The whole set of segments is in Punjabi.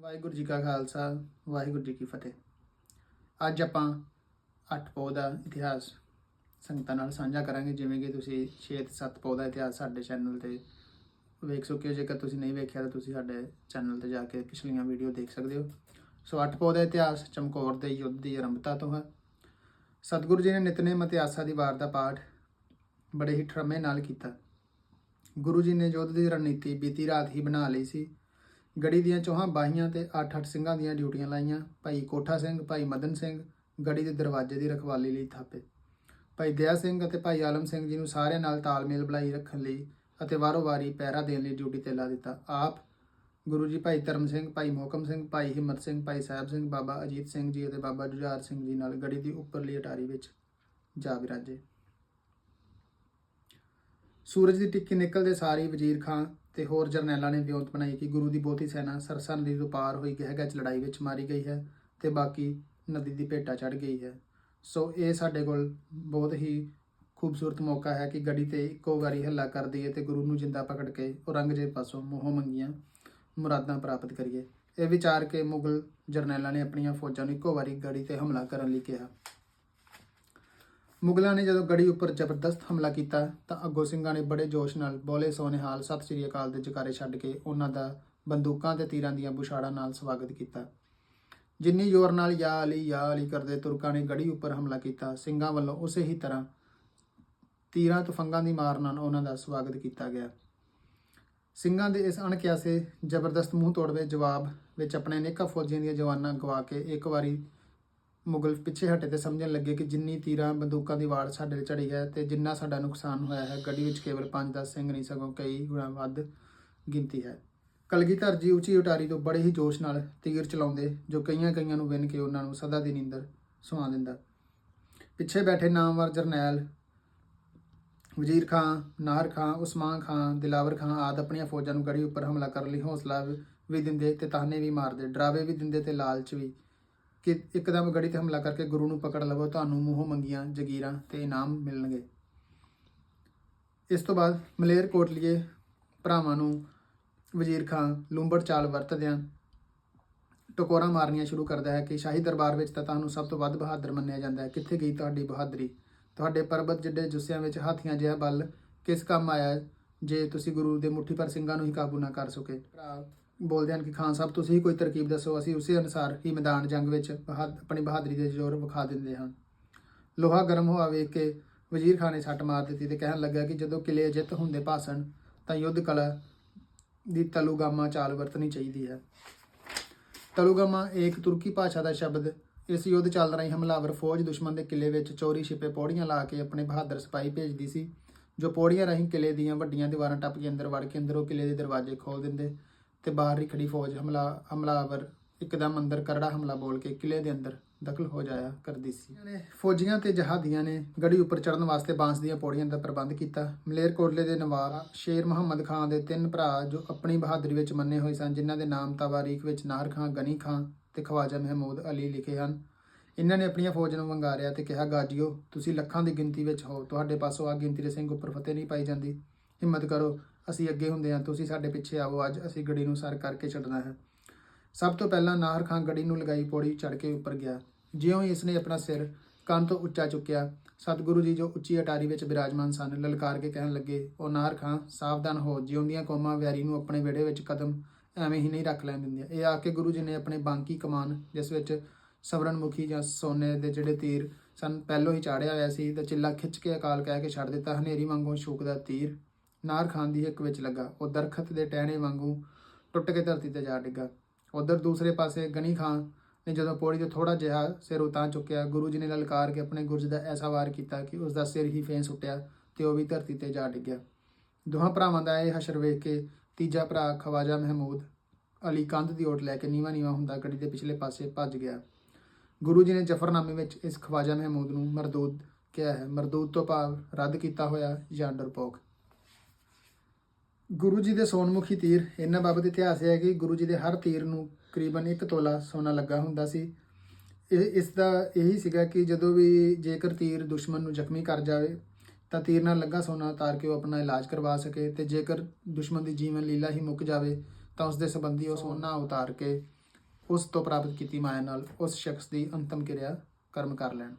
ਵਾਹਿਗੁਰੂ ਜੀ ਕਾ ਖਾਲਸਾ, ਵਾਹਿਗੁਰੂ ਜੀ ਕੀ ਫਤਿਹ। ਅੱਜ ਆਪਾਂ ਅੱਠ ਪੌ ਦਾ ਇਤਿਹਾਸ ਸੰਗਤਾਂ ਨਾਲ ਸਾਂਝਾ ਕਰਾਂਗੇ, ਜਿਵੇਂ ਕਿ ਤੁਸੀਂ 6 ਤੇ 7 ਪੌ ਦਾ ਇਤਿਹਾਸ ਸਾਡੇ ਚੈਨਲ ਤੇ ਵੇਖ ਸਕਦੇ ਹੋ। ਜੇਕਰ ਤੁਸੀਂ ਨਹੀਂ ਵੇਖਿਆ ਤਾਂ ਤੁਸੀਂ ਸਾਡੇ ਚੈਨਲ ਤੇ ਜਾ ਕੇ ਪਿਛਲੀਆਂ ਵੀਡੀਓ ਦੇਖ ਸਕਦੇ ਹੋ। ਸੋ ਅੱਠ ਪੌ ਦਾ ਇਤਿਹਾਸ ਚਮਕੌਰ ਦੇ ਯੁੱਧ ਦੀ ਆਰੰਭਤਾ ਤੋਂ ਹੈ। ਸਤਿਗੁਰੂ ਜੀ ਨੇ ਨਿਤਨੇਮ ਅਤੇ ਆਸਾ ਦੀ ਵਾਰ ਦਾ ਪਾਠ ਬੜੇ ਹੀ ਠਰਮੇ ਨਾਲ ਕੀਤਾ। ਗੁਰੂ ਜੀ ਨੇ ਯੁੱਧ ਦੀ ਰਣਨੀਤੀ ਬੀਤੀ ਰਾਤ ਹੀ ਬਣਾ ਲਈ ਸੀ। ਗੜੀ ਦੀਆਂ ਚੌਹਾਂ ਬਾਹੀਆਂ ਤੇ 8-8 ਸਿੰਘਾਂ ਦੀਆਂ ਡਿਊਟੀਆਂ ਲਾਈਆਂ। ਭਾਈ ਕੋਠਾ ਸਿੰਘ, ਭਾਈ ਮਦਨ ਸਿੰਘ, ਗੜੀ ਦੇ ਦਰਵਾਜ਼ੇ ਦੀ ਰਖਵਾਲੀ ਲਈ ਥਾਪੇ। ਭਾਈ ਦਇਆ ਸਿੰਘ ਅਤੇ ਭਾਈ ਆਲਮ ਸਿੰਘ ਜੀ ਨੂੰ ਸਾਰਿਆਂ ਨਾਲ ਤਾਲਮੇਲ ਬਣਾਈ ਰੱਖਣ ਲਈ ਅਤੇ ਵਾਰੋ-ਵਾਰੀ ਪਹਿਰਾ ਦੇਣ ਲਈ ਡਿਊਟੀ ਤੇ ਲਾ ਦਿੱਤਾ। ਆਪ ਗੁਰੂ ਜੀ ਭਾਈ ਧਰਮ ਸਿੰਘ, ਭਾਈ ਮੋਹਕਮ ਸਿੰਘ, ਭਾਈ ਹਿੰਮਤ ਸਿੰਘ, ਭਾਈ ਸਾਹਿਬ ਸਿੰਘ, ਬਾਬਾ ਅਜੀਤ ਸਿੰਘ ਜੀ ਅਤੇ ਬਾਬਾ ਜੁਝਾਰ ਸਿੰਘ ਜੀ ਨਾਲ ਗੜੀ ਦੀ ਉੱਪਰਲੀ ਅਟਾਰੀ ਵਿੱਚ ਜਾ ਵਿਰਾਜੇ। ਸੂਰਜ ਦੀ ਟਿੱਕੀ ਨਿਕਲਦੇ ਸਾਰੀ ਵਜ਼ੀਰ ਖਾਂ ਤੇ ਹੋਰ ਜਰਨੈਲਾਂ ਨੇ ਵਿਉਂਤ ਬਣਾਈ ਕਿ ਗੁਰੂ ਦੀ ਬਹੁਤੀ ਸੈਨਾ ਸਰਸਾ ਨਦੀ ਤੋਂ ਪਾਰ ਹੋਈ ਗਹਿਗੱਚ ਲੜਾਈ ਵਿੱਚ ਮਾਰੀ ਗਈ ਹੈ ਤੇ ਬਾਕੀ ਨਦੀ ਦੀ ਭੇਟਾ ਚੜ ਗਈ ਹੈ। ਸੋ ਇਹ ਸਾਡੇ ਕੋਲ ਬਹੁਤ ਹੀ ਖੂਬਸੂਰਤ ਮੌਕਾ ਹੈ ਕਿ ਗੱਡੀ ਤੇ ਇੱਕੋ ਵਾਰੀ ਹੱਲਾ ਕਰ ਦਈਏ ਤੇ ਗੁਰੂ ਨੂੰ ਜਿੰਦਾ ਪਕੜ ਕੇ ਔਰੰਗਜ਼ੇਬ ਪਾਸੋਂ ਮੋਹ ਮੰਗੀਆਂ ਮੁਰਾਦਾਂ ਪ੍ਰਾਪਤ ਕਰੀਏ। ਇਹ ਵਿਚਾਰ ਕੇ ਮੁਗਲ ਜਰਨੈਲਾਂ ਨੇ ਆਪਣੀਆਂ ਫੌਜਾਂ ਨੂੰ ਇੱਕੋ ਵਾਰੀ ਗੜੀ ਤੇ ਹਮਲਾ ਕਰਨ ਲਈ ਕਿਹਾ। ਮੁਗਲਾਂ ਨੇ ਜਦੋਂ ਗੜੀ ਉੱਪਰ ਜ਼ਬਰਦਸਤ ਹਮਲਾ ਕੀਤਾ ਤਾਂ ਅੱਗੋਂ ਸਿੰਘਾਂ ਨੇ ਬੜੇ ਜੋਸ਼ ਨਾਲ ਬੋਲੇ ਸੋਨੇਹਾਲ ਸਤਿ ਸ੍ਰੀ ਅਕਾਲ ਦੇ ਜਕਾਰੇ ਛੱਡ ਕੇ ਉਹਨਾਂ ਦਾ ਬੰਦੂਕਾਂ ਤੇ ਤੀਰਾਂ ਦੀਆਂ ਬੁਛਾੜਾਂ ਨਾਲ ਸਵਾਗਤ ਕੀਤਾ। ਜਿੰਨੀ ਜ਼ੋਰ ਨਾਲ ਯਾ ਅਲੀ ਯਾ ਅਲੀ ਕਰਦੇ ਤੁਰਕਾਂ ਨੇ ਗੜੀ ਉੱਪਰ ਹਮਲਾ ਕੀਤਾ, ਸਿੰਘਾਂ ਵੱਲੋਂ ਉਸੇ ਹੀ ਤਰ੍ਹਾਂ ਤੀਰਾਂ ਤੁਫੰਗਾਂ ਦੀ ਮਾਰ ਨਾਲ ਉਹਨਾਂ ਦਾ ਸਵਾਗਤ ਕੀਤਾ ਗਿਆ। ਸਿੰਘਾਂ ਦੇ ਇਸ ਅਣਕਿਆਸੇ ਜ਼ਬਰਦਸਤ ਮੂੰਹ ਤੋੜਵੇ ਜਵਾਬ ਵਿੱਚ ਆਪਣੇ ਅਨੇਕਾਂ ਫੌਜੀਆਂ ਦੀਆਂ ਜਵਾਨਾਂ ਗਵਾ ਕੇ ਇੱਕ ਵਾਰੀ ਮੁਗਲ ਪਿੱਛੇ ਹਟੇ ਤੇ ਸਮਝਣ ਲੱਗੇ ਕਿ ਜਿੰਨੀ ਤੀਰਾਂ ਬੰਦੂਕਾਂ ਦੀ ਵਾੜ ਸਾਡੇ ਤੇ ਚੜੀ ਹੈ ਤੇ ਜਿੰਨਾ ਸਾਡਾ ਨੁਕਸਾਨ ਹੋਇਆ ਹੈ, ਗੱਡੀ ਵਿੱਚ ਕੇਵਲ 5-10 ਸਿੰਘ ਨਹੀਂ, ਸਗੋਂ ਕਈ ਗੁਣਾ ਵੱਧ ਗਿਣਤੀ ਹੈ। ਕਲਗੀਧਰ ਜੀ ਉੱਚੀ ਉਟਾਰੀ ਤੋਂ ਬੜੇ ਹੀ ਜੋਸ਼ ਨਾਲ ਤੀਰ ਚਲਾਉਂਦੇ, ਜੋ ਕਈਆਂ ਕਈਆਂ ਨੂੰ ਵਿੰਨ ਕੇ ਉਹਨਾਂ ਨੂੰ ਸਦਾ ਦੀ ਨੀਂਦਰ ਸੁਆ ਦਿੰਦਾ। ਪਿੱਛੇ ਬੈਠੇ ਨਾਮਵਰ ਜਰਨੈਲ ਵਜ਼ੀਰ ਖਾਨ, ਨਾਹਰ ਖਾਨ, ਉਸਮਾਨ ਖਾਨ, ਦਿਲਾਵਰ ਖਾਨ ਆਦ ਆਪਣੀਆਂ ਫੌਜਾਂ ਨੂੰ ਗੜੀ ਉੱਪਰ ਹਮਲਾ ਕਰਨ ਲਈ ਹੌਸਲਾ ਵੀ- ਵੀ ਦਿੰਦੇ ਤੇ ਤਾਹਨੇ ਵੀ ਮਾਰਦੇ, ਡਰਾਵੇ ਵੀ ਦਿੰਦੇ ਤੇ ਲਾਲਚ ਵੀ ਕਿ ਇੱਕਦਮ ਗੜੀ ਤੇ ਹਮਲਾ ਕਰਕੇ ਗੁਰੂ ਨੂੰ ਪਕੜ ਲਵੋ, ਤੁਹਾਨੂੰ ਮੂੰਹੋਂ ਮੰਗੀਆਂ ਜਗੀਰਾਂ ਤੇ ਇਨਾਮ ਮਿਲਣਗੇ। ਇਸ ਤੋਂ ਬਾਅਦ ਮਲੇਰ ਕੋਟਲੀਏ ਭਰਾਵਾਂ ਨੂੰ ਵਜ਼ੀਰ ਖਾਨ ਲੂੰਬੜ ਚਾਲ ਵਰਤਦਿਆਂ ਟਕੋਰਾਂ ਮਾਰਨੀਆਂ ਸ਼ੁਰੂ ਕਰਦਾ ਹੈ ਕਿ ਸ਼ਾਹੀ ਦਰਬਾਰ ਵਿੱਚ ਤਾਂ ਤੁਹਾਨੂੰ ਸਭ ਤੋਂ ਵੱਧ ਬਹਾਦਰ ਮੰਨਿਆ ਜਾਂਦਾ ਹੈ। ਕਿੱਥੇ ਗਈ ਤੁਹਾਡੀ ਬਹਾਦਰੀ? ਤੁਹਾਡੇ ਪਰਬਤ ਜਿੱਡੇ ਜੁੱਸਿਆਂ ਵਿੱਚ ਹਾਥੀਆਂ ਜਿਹਾ ਬਲ ਕਿਸ ਕੰਮ ਆਇਆ ਜੇ ਤੁਸੀਂ ਗੁਰੂ ਦੇ ਮੁੱਠੀ ਪਰ ਸਿੰਘਾਂ ਨੂੰ ਹੀ ਕਾਬੂ ਨਾ ਕਰ ਸਕੇ? ਭਰਾ ਬੋਲਦੇ ਹਨ ਕਿ ਖਾਨ ਸਾਹਿਬ, ਤੁਸੀਂ ਹੀ ਕੋਈ ਤਰਕੀਬ ਦੱਸੋ, ਅਸੀਂ ਉਸੇ ਅਨੁਸਾਰ ਹੀ ਮੈਦਾਨ ਜੰਗ ਵਿੱਚ ਬਹਾ- ਆਪਣੀ ਬਹਾਦਰੀ ਦੇ ਜ਼ੋਰ ਵਿਖਾ ਦਿੰਦੇ ਹਾਂ। ਲੋਹਾ ਗਰਮ ਹੋਆ ਵੇਖ ਕੇ ਵਜ਼ੀਰ ਖਾਨ ਨੇ ਸੱਟ ਮਾਰ ਦਿੱਤੀ ਤੇ ਕਹਿਣ ਲੱਗਾ ਕਿ ਜਦੋਂ ਕਿਲੇ ਜਿੱਤ ਹੁੰਦੇ ਭਾਸਣ, ਤਾਂ ਯੁੱਧ ਕਲਾ ਦੀ ਤਲੂਗਾਮਾ ਚਾਲ ਵਰਤਣੀ ਚਾਹੀਦੀ ਹੈ। ਤਲੂਗਾਮਾ ਇੱਕ ਤੁਰਕੀ ਭਾਸ਼ਾ ਦਾ ਸ਼ਬਦ, ਇਸ ਯੁੱਧ ਚੱਲ ਰਹੀ ਹਮਲਾਵਰ ਫੌਜ ਦੁਸ਼ਮਣ ਦੇ ਕਿਲੇ ਵਿੱਚ ਚੋਰੀ ਛਿਪੇ ਪੌੜੀਆਂ ਲਾ ਕੇ ਆਪਣੇ ਬਹਾਦਰ ਸਿਪਾਹੀ ਭੇਜਦੀ ਸੀ, ਜੋ ਪੌੜੀਆਂ ਰਾਹੀਂ ਕਿਲੇ ਦੀਆਂ ਵੱਡੀਆਂ ਦੀਵਾਰਾਂ ਟੱਪ ਕੇ ਅੰਦਰ ਵੜ ਕੇ ਅੰਦਰੋਂ ਕਿਲੇ ਦੇ ਦਰਵਾਜ਼ੇ ਖੋਲ ਦਿੰਦੇ ਤੇ ਬਾਹਰ ਹੀ ਖੜੀ ਫੌਜ ਹਮਲਾ, ਹਮਲਾਵਰ ਇੱਕਦਮ ਅੰਦਰ ਕਰੜਾ ਹਮਲਾ ਬੋਲ ਕੇ ਕਿਲੇ ਦੇ ਅੰਦਰ ਦਖਲ ਹੋ ਜਾਇਆ ਕਰਦੀ ਸੀ। ਨੇ ਫੌਜੀਆਂ ਤੇ ਜਹਾਦੀਆਂ ਨੇ ਗੜੀ ਉੱਪਰ ਚੜ੍ਹਨ ਵਾਸਤੇ ਬਾਂਸ ਦੀਆਂ ਪੌੜੀਆਂ ਦਾ ਪ੍ਰਬੰਧ ਕੀਤਾ। ਮਲੇਰਕੋਟਲੇ ਦੇ ਨਵਾਬ ਸ਼ੇਰ ਮੁਹੰਮਦ ਖਾਨ ਦੇ ਤਿੰਨ ਭਰਾ ਜੋ ਆਪਣੀ ਬਹਾਦਰੀ ਵਿੱਚ ਮੰਨੇ ਹੋਏ ਸਨ, ਜਿਨ੍ਹਾਂ ਦੇ ਨਾਮ ਤਵਾਰੀਖ ਵਿੱਚ ਨਾਹਰ ਖਾਨ ਗਨੀ ਖਾਨ ਤੇ ਖਵਾਜਾ ਮਹਿਮੂਦ ਅਲੀ ਲਿਖੇ ਹਨ। ਇਹਨਾਂ ਨੇ ਆਪਣੀਆਂ ਫੌਜ ਨੂੰ ਵੰਗਾਰਿਆ ਤੇ ਕਿਹਾ, ਗਾਜੀਓ, ਤੁਸੀਂ ਲੱਖਾਂ ਦੀ ਗਿਣਤੀ ਵਿੱਚ ਹੋ, ਤੁਹਾਡੇ ਪਾਸੋਂ ਆ ਗਿਣਤੀ ਦੇ ਸਿੰਘ ਉੱਪਰ ਫਤਿਹ ਨਹੀਂ ਪਾਈ ਜਾਂਦੀ। ਹਿੰਮਤ ਕਰੋ ਅਸੀਂ ਅੱਗੇ ਹੁੰਦੇ ਹਾਂ, ਤੁਸੀਂ ਸਾਡੇ ਪਿੱਛੇ ਆਵੋ ਅੱਜ ਅਸੀਂ ਗੜੀ ਨੂੰ ਸਰ ਕਰਕੇ ਛੱਡਣਾ ਹੈ। ਸਭ ਤੋਂ ਪਹਿਲਾਂ ਨਾਹਰ ਖਾਨ ਗੜੀ ਨੂੰ ਲਗਾਈ ਪੌੜੀ ਚੜ ਕੇ ਉੱਪਰ ਗਿਆ। ਜਿਉਂ ਹੀ ਇਸਨੇ ਆਪਣਾ ਸਿਰ ਕੰਨ ਤੋਂ ਉੱਚਾ ਚੁੱਕਿਆ, ਸਤਿਗੁਰੂ ਜੀ ਜੋ ਉੱਚੀ ਅਟਾਰੀ ਵਿੱਚ ਬਿਰਾਜਮਾਨ ਸਨ, ਲਲਕਾਰ ਕੇ ਕਹਿਣ ਲੱਗੇ, ਉਹ ਨਾਹਰ ਖਾਨ ਸਾਵਧਾਨ ਹੋ, ਜਿਉਂਦੀਆਂ ਕੌਮਾਂ ਵਿਆਰੀ ਨੂੰ ਆਪਣੇ ਵਿਹੜੇ ਵਿੱਚ ਕਦਮ ਐਵੇਂ ਹੀ ਨਹੀਂ ਰੱਖ ਲੈਣ ਦਿੰਦੀਆਂ। ਇਹ ਆ ਕੇ ਗੁਰੂ ਜੀ ਨੇ ਆਪਣੇ ਬਾਂਕੀ ਕਮਾਨ, ਜਿਸ ਵਿੱਚ ਸਵਰਨਮੁਖੀ ਜਾਂ ਸੋਨੇ ਦੇ ਜਿਹੜੇ ਤੀਰ ਸਨ, ਪਹਿਲੋਂ ਹੀ ਚਾੜਿਆ ਹੋਇਆ ਸੀ, ਤੇ ਚਿੱਲਾ ਖਿੱਚ ਕੇ ਅਕਾਲ ਕਹਿ ਕੇ ਛੱਡ ਦਿੱਤਾ, ਹਨੇਰੀ ਵਾਂਗੂ ਛੂਕਦਾ ਤੀਰ। ਨਾਰ ਖਾਨ ਦੀ ਹਿੱਕ ਵਿੱਚ ਲੱਗਾ। ਉਹ ਦਰਖਤ ਦੇ ਟਹਿਣੇ ਵਾਂਗੂ ਟੁੱਟ ਕੇ ਧਰਤੀ ਤੇ ਜਾ ਡਿੱਗਾ। ਉਧਰ ਦੂਸਰੇ ਪਾਸੇ ਗਨੀ ਖਾਨ ਨੇ ਜਦੋਂ ਪੌੜੀ ਤੋਂ ਥੋੜਾ ਜਿਹਾ ਸਿਰ ਉਤਾਂ ਚੁੱਕਿਆ, ਗੁਰੂ ਜੀ ਨੇ ਲਲਕਾਰ ਕੇ ਆਪਣੇ ਗੁਰਜ ਦਾ ਐਸਾ ਵਾਰ ਕੀਤਾ ਕਿ ਉਸ ਦਾ ਸਿਰ ਹੀ ਫੇਂਸ ਉੱਟਿਆ ਤੇ ਉਹ ਵੀ ਧਰਤੀ ਤੇ ਜਾ ਡਿੱਗਿਆ। ਦੋਹਾਂ ਭਰਾਵਾਂ ਦਾ ਇਹ ਹਸ਼ਰ ਵੇਖ ਕੇ ਤੀਜਾ ਭਰਾ ਖਵਾਜਾ ਮਹਿਮੂਦ ਅਲੀ ਕੰਧ ਦੀ ਓਟ ਲੈ ਕੇ ਨੀਵਾ ਨੀਵਾ ਹੁੰਦਾ ਗੱਡੀ ਦੇ ਪਿਛਲੇ ਪਾਸੇ ਭੱਜ ਗਿਆ। ਗੁਰੂ ਜੀ ਨੇ ਜਫਰਨਾਮੇ ਵਿੱਚ ਇਸ ਖਵਾਜਾ ਮਹਿਮੂਦ ਨੂੰ ਮਰਦੂਦ ਕਿਹਾ ਹੈ। ਮਰਦੂਦ ਤੋਂ ਭਾਵ ਰੱਦ ਕੀਤਾ ਹੋਇਆ ਜਾਂ ਡਰਪੋਕ। ਗੁਰੂ ਜੀ ਦੇ ਸੋਨਮੁਖੀ ਤੀਰ ਇਹਨਾਂ ਬਾਬਤ ਇਤਿਹਾਸ ਹੈ ਕਿ ਗੁਰੂ ਜੀ ਦੇ ਹਰ ਤੀਰ ਨੂੰ ਕਰੀਬਨ 1 ਤੋਲਾ ਸੋਨਾ ਲੱਗਾ ਹੁੰਦਾ ਸੀ। ਇਹ, ਇਸ ਦਾ ਇਹੀ ਸੀਗਾ ਕਿ ਜਦੋਂ ਵੀ ਜੇਕਰ ਤੀਰ ਦੁਸ਼ਮਣ ਨੂੰ ਜ਼ਖਮੀ ਕਰ ਜਾਵੇ, ਤਾਂ ਤੀਰ ਨਾਲ ਲੱਗਾ ਸੋਨਾ ਉਤਾਰ ਕੇ ਉਹ ਆਪਣਾ ਇਲਾਜ ਕਰਵਾ ਸਕੇ ਤੇ ਜੇਕਰ ਦੁਸ਼ਮਣ ਦੀ ਜੀਵਨ ਲੀਲਾ ਹੀ ਮੁੱਕ ਜਾਵੇ, ਤਾਂ ਉਸ ਦੇ ਸੰਬੰਧੀ ਉਹ ਸੋਨਾ ਉਤਾਰ ਕੇ ਉਸ ਤੋਂ ਪ੍ਰਾਪਤ ਕੀਤੀ ਮਾਇਆ ਨਾਲ ਉਸ ਸ਼ਖਸ ਦੀ ਅੰਤਮ ਕਿਰਿਆ ਕਰਮ ਕਰ ਲੈਣ।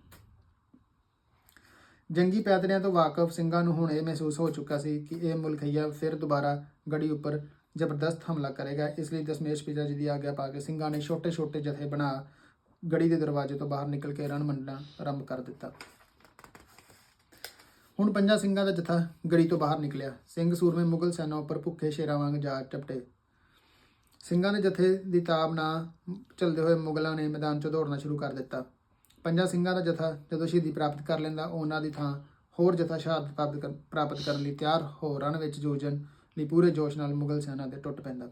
ਜੰਗੀ ਪੈਦਲਿਆਂ ਤੋਂ ਵਾਕਫ ਸਿੰਘਾਂ ਨੂੰ ਹੁਣ ਇਹ ਮਹਿਸੂਸ ਹੋ ਚੁੱਕਾ ਸੀ ਕਿ ਇਹ ਮੁਲਕਈਆ ਫਿਰ ਦੁਬਾਰਾ ਗੜੀ ਉੱਪਰ ਜ਼ਬਰਦਸਤ ਹਮਲਾ ਕਰੇਗਾ। ਇਸ ਲਈ ਦਸ਼ਮੇਸ਼ ਪਿਤਾ ਜੀ ਦੀ ਆਗਿਆ ਪਾ ਕੇ ਸਿੰਘਾਂ ਨੇ ਛੋਟੇ-ਛੋਟੇ ਜਥੇ ਬਣਾ ਗੜੀ ਦੇ ਦਰਵਾਜ਼ੇ ਤੋਂ ਬਾਹਰ ਨਿਕਲ ਕੇ ਰਣ ਮੰਡਣਾ ਆਰੰਭ ਕਰ ਦਿੱਤਾ। ਹੁਣ ਪੰਜਾਂ ਸਿੰਘਾਂ ਦਾ ਜਥਾ ਗੜੀ ਤੋਂ ਬਾਹਰ ਨਿਕਲਿਆ। ਸਿੰਘ ਸੂਰਮੇ ਮੁਗਲ ਸੈਨਾ ਉੱਪਰ ਭੁੱਖੇ ਸ਼ੇਰਾਂ ਵਾਂਗ ਜਾ ਟਪਟੇ ਸਿੰਘਾਂ ਦੇ ਜਥੇ ਦੀ ਤਾਬ ਨਾ ਚਲਦੇ ਹੋਏ ਮੁਗਲਾਂ ਨੇ ਮੈਦਾਨ 'ਚ ਦੌੜਨਾ ਸ਼ੁਰੂ ਕਰ ਦਿੱਤਾ। ਪੰਜਾਂ ਸਿੰਘਾਂ ਦਾ ਜਥਾ ਜਦੋਂ ਸ਼ਹੀਦੀ ਪ੍ਰਾਪਤ ਕਰ ਲੈਂਦਾ, ਉਹਨਾਂ ਦੀ ਥਾਂ ਹੋਰ ਜਥਾ ਸ਼ਹਾਦਤ ਪ੍ਰਾਪਤ ਕਰ- ਪ੍ਰਾਪਤ ਕਰਨ ਲਈ ਤਿਆਰ ਹੋ ਰਣ ਵਿੱਚ ਜੂਝਣ ਲਈ ਪੂਰੇ ਜੋਸ਼ ਨਾਲ ਮੁਗਲ ਸੈਨਾ ਦੇ ਟੁੱਟ ਪੈਂਦਾ।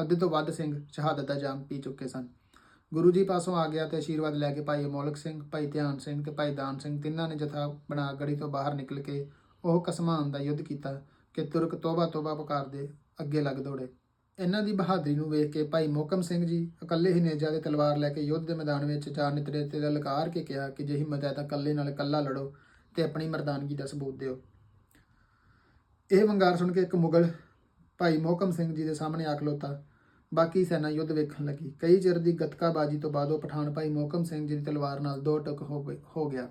ਅੱਧੇ ਤੋਂ ਵੱਧ ਸਿੰਘ ਸ਼ਹਾਦਤ ਦਾ ਜਾਮ ਪੀ ਚੁੱਕੇ ਸਨ। ਗੁਰੂ ਜੀ ਪਾਸੋਂ ਆ ਗਿਆ ਤੇ ਆਸ਼ੀਰਵਾਦ ਲੈ ਕੇ ਭਾਈ ਅਮੋਲਕ ਸਿੰਘ, ਭਾਈ ਧਿਆਨ ਸਿੰਘ ਤੇ ਭਾਈ ਦਾਨ ਸਿੰਘ ਤਿੰਨਾਂ ਨੇ ਜਥਾ ਬਣਾ ਗੜੀ ਤੋਂ ਬਾਹਰ ਨਿਕਲ ਕੇ ਉਹ ਕਸਮਾਨ ਦਾ ਯੁੱਧ ਕੀਤਾ ਕਿ ਤੁਰਕ ਤੋਬਾ ਤੋਬਾ ਪੁਕਾਰਦੇ ਅੱਗੇ ਲੱਗ ਦੌੜੇ। ਇਹਨਾਂ ਦੀ ਬਹਾਦਰੀ ਨੂੰ ਵੇਖ ਕੇ ਭਾਈ ਮੋਕਮ ਸਿੰਘ ਜੀ ਇਕੱਲੇ ਹੀ ਨੇਜਾ ਦੇ ਤਲਵਾਰ ਲੈ ਕੇ ਯੁੱਧ ਦੇ ਮੈਦਾਨ ਵਿੱਚ ਜਾ ਨਿਤਰੇ ਤੇ ਲਲਕਾਰ ਕੇ ਕਿਹਾ ਕਿ ਜੇ ਹਿੰਮਤ ਹੈ ਤਾਂ ਇਕੱਲੇ ਨਾਲ ਇਕੱਲਾ ਲੜੋ ਤੇ ਆਪਣੀ ਮਰਦਾਨਗੀ ਦਾ ਸਬੂਤ ਦਿਓ। ਇਹ ਵੰਗਾਰ ਸੁਣ ਕੇ ਇੱਕ ਮੁਗਲ ਭਾਈ ਮੋਹਕਮ ਸਿੰਘ ਜੀ ਦੇ ਸਾਹਮਣੇ ਆ ਖਲੋਤਾ। ਬਾਕੀ ਸੈਨਾ ਯੁੱਧ ਵੇਖਣ ਲੱਗੀ। ਕਈ ਚਿਰ ਦੀ ਗਤਕਾਬਾਜੀ ਤੋਂ ਬਾਅਦ ਉਹ ਪਠਾਨ ਭਾਈ ਮੋਹਕਮ ਸਿੰਘ ਜੀ ਦੀ ਤਲਵਾਰ ਨਾਲ ਦੋ ਟੁਕ ਹੋ ਗਏ- ਹੋ ਗਿਆ।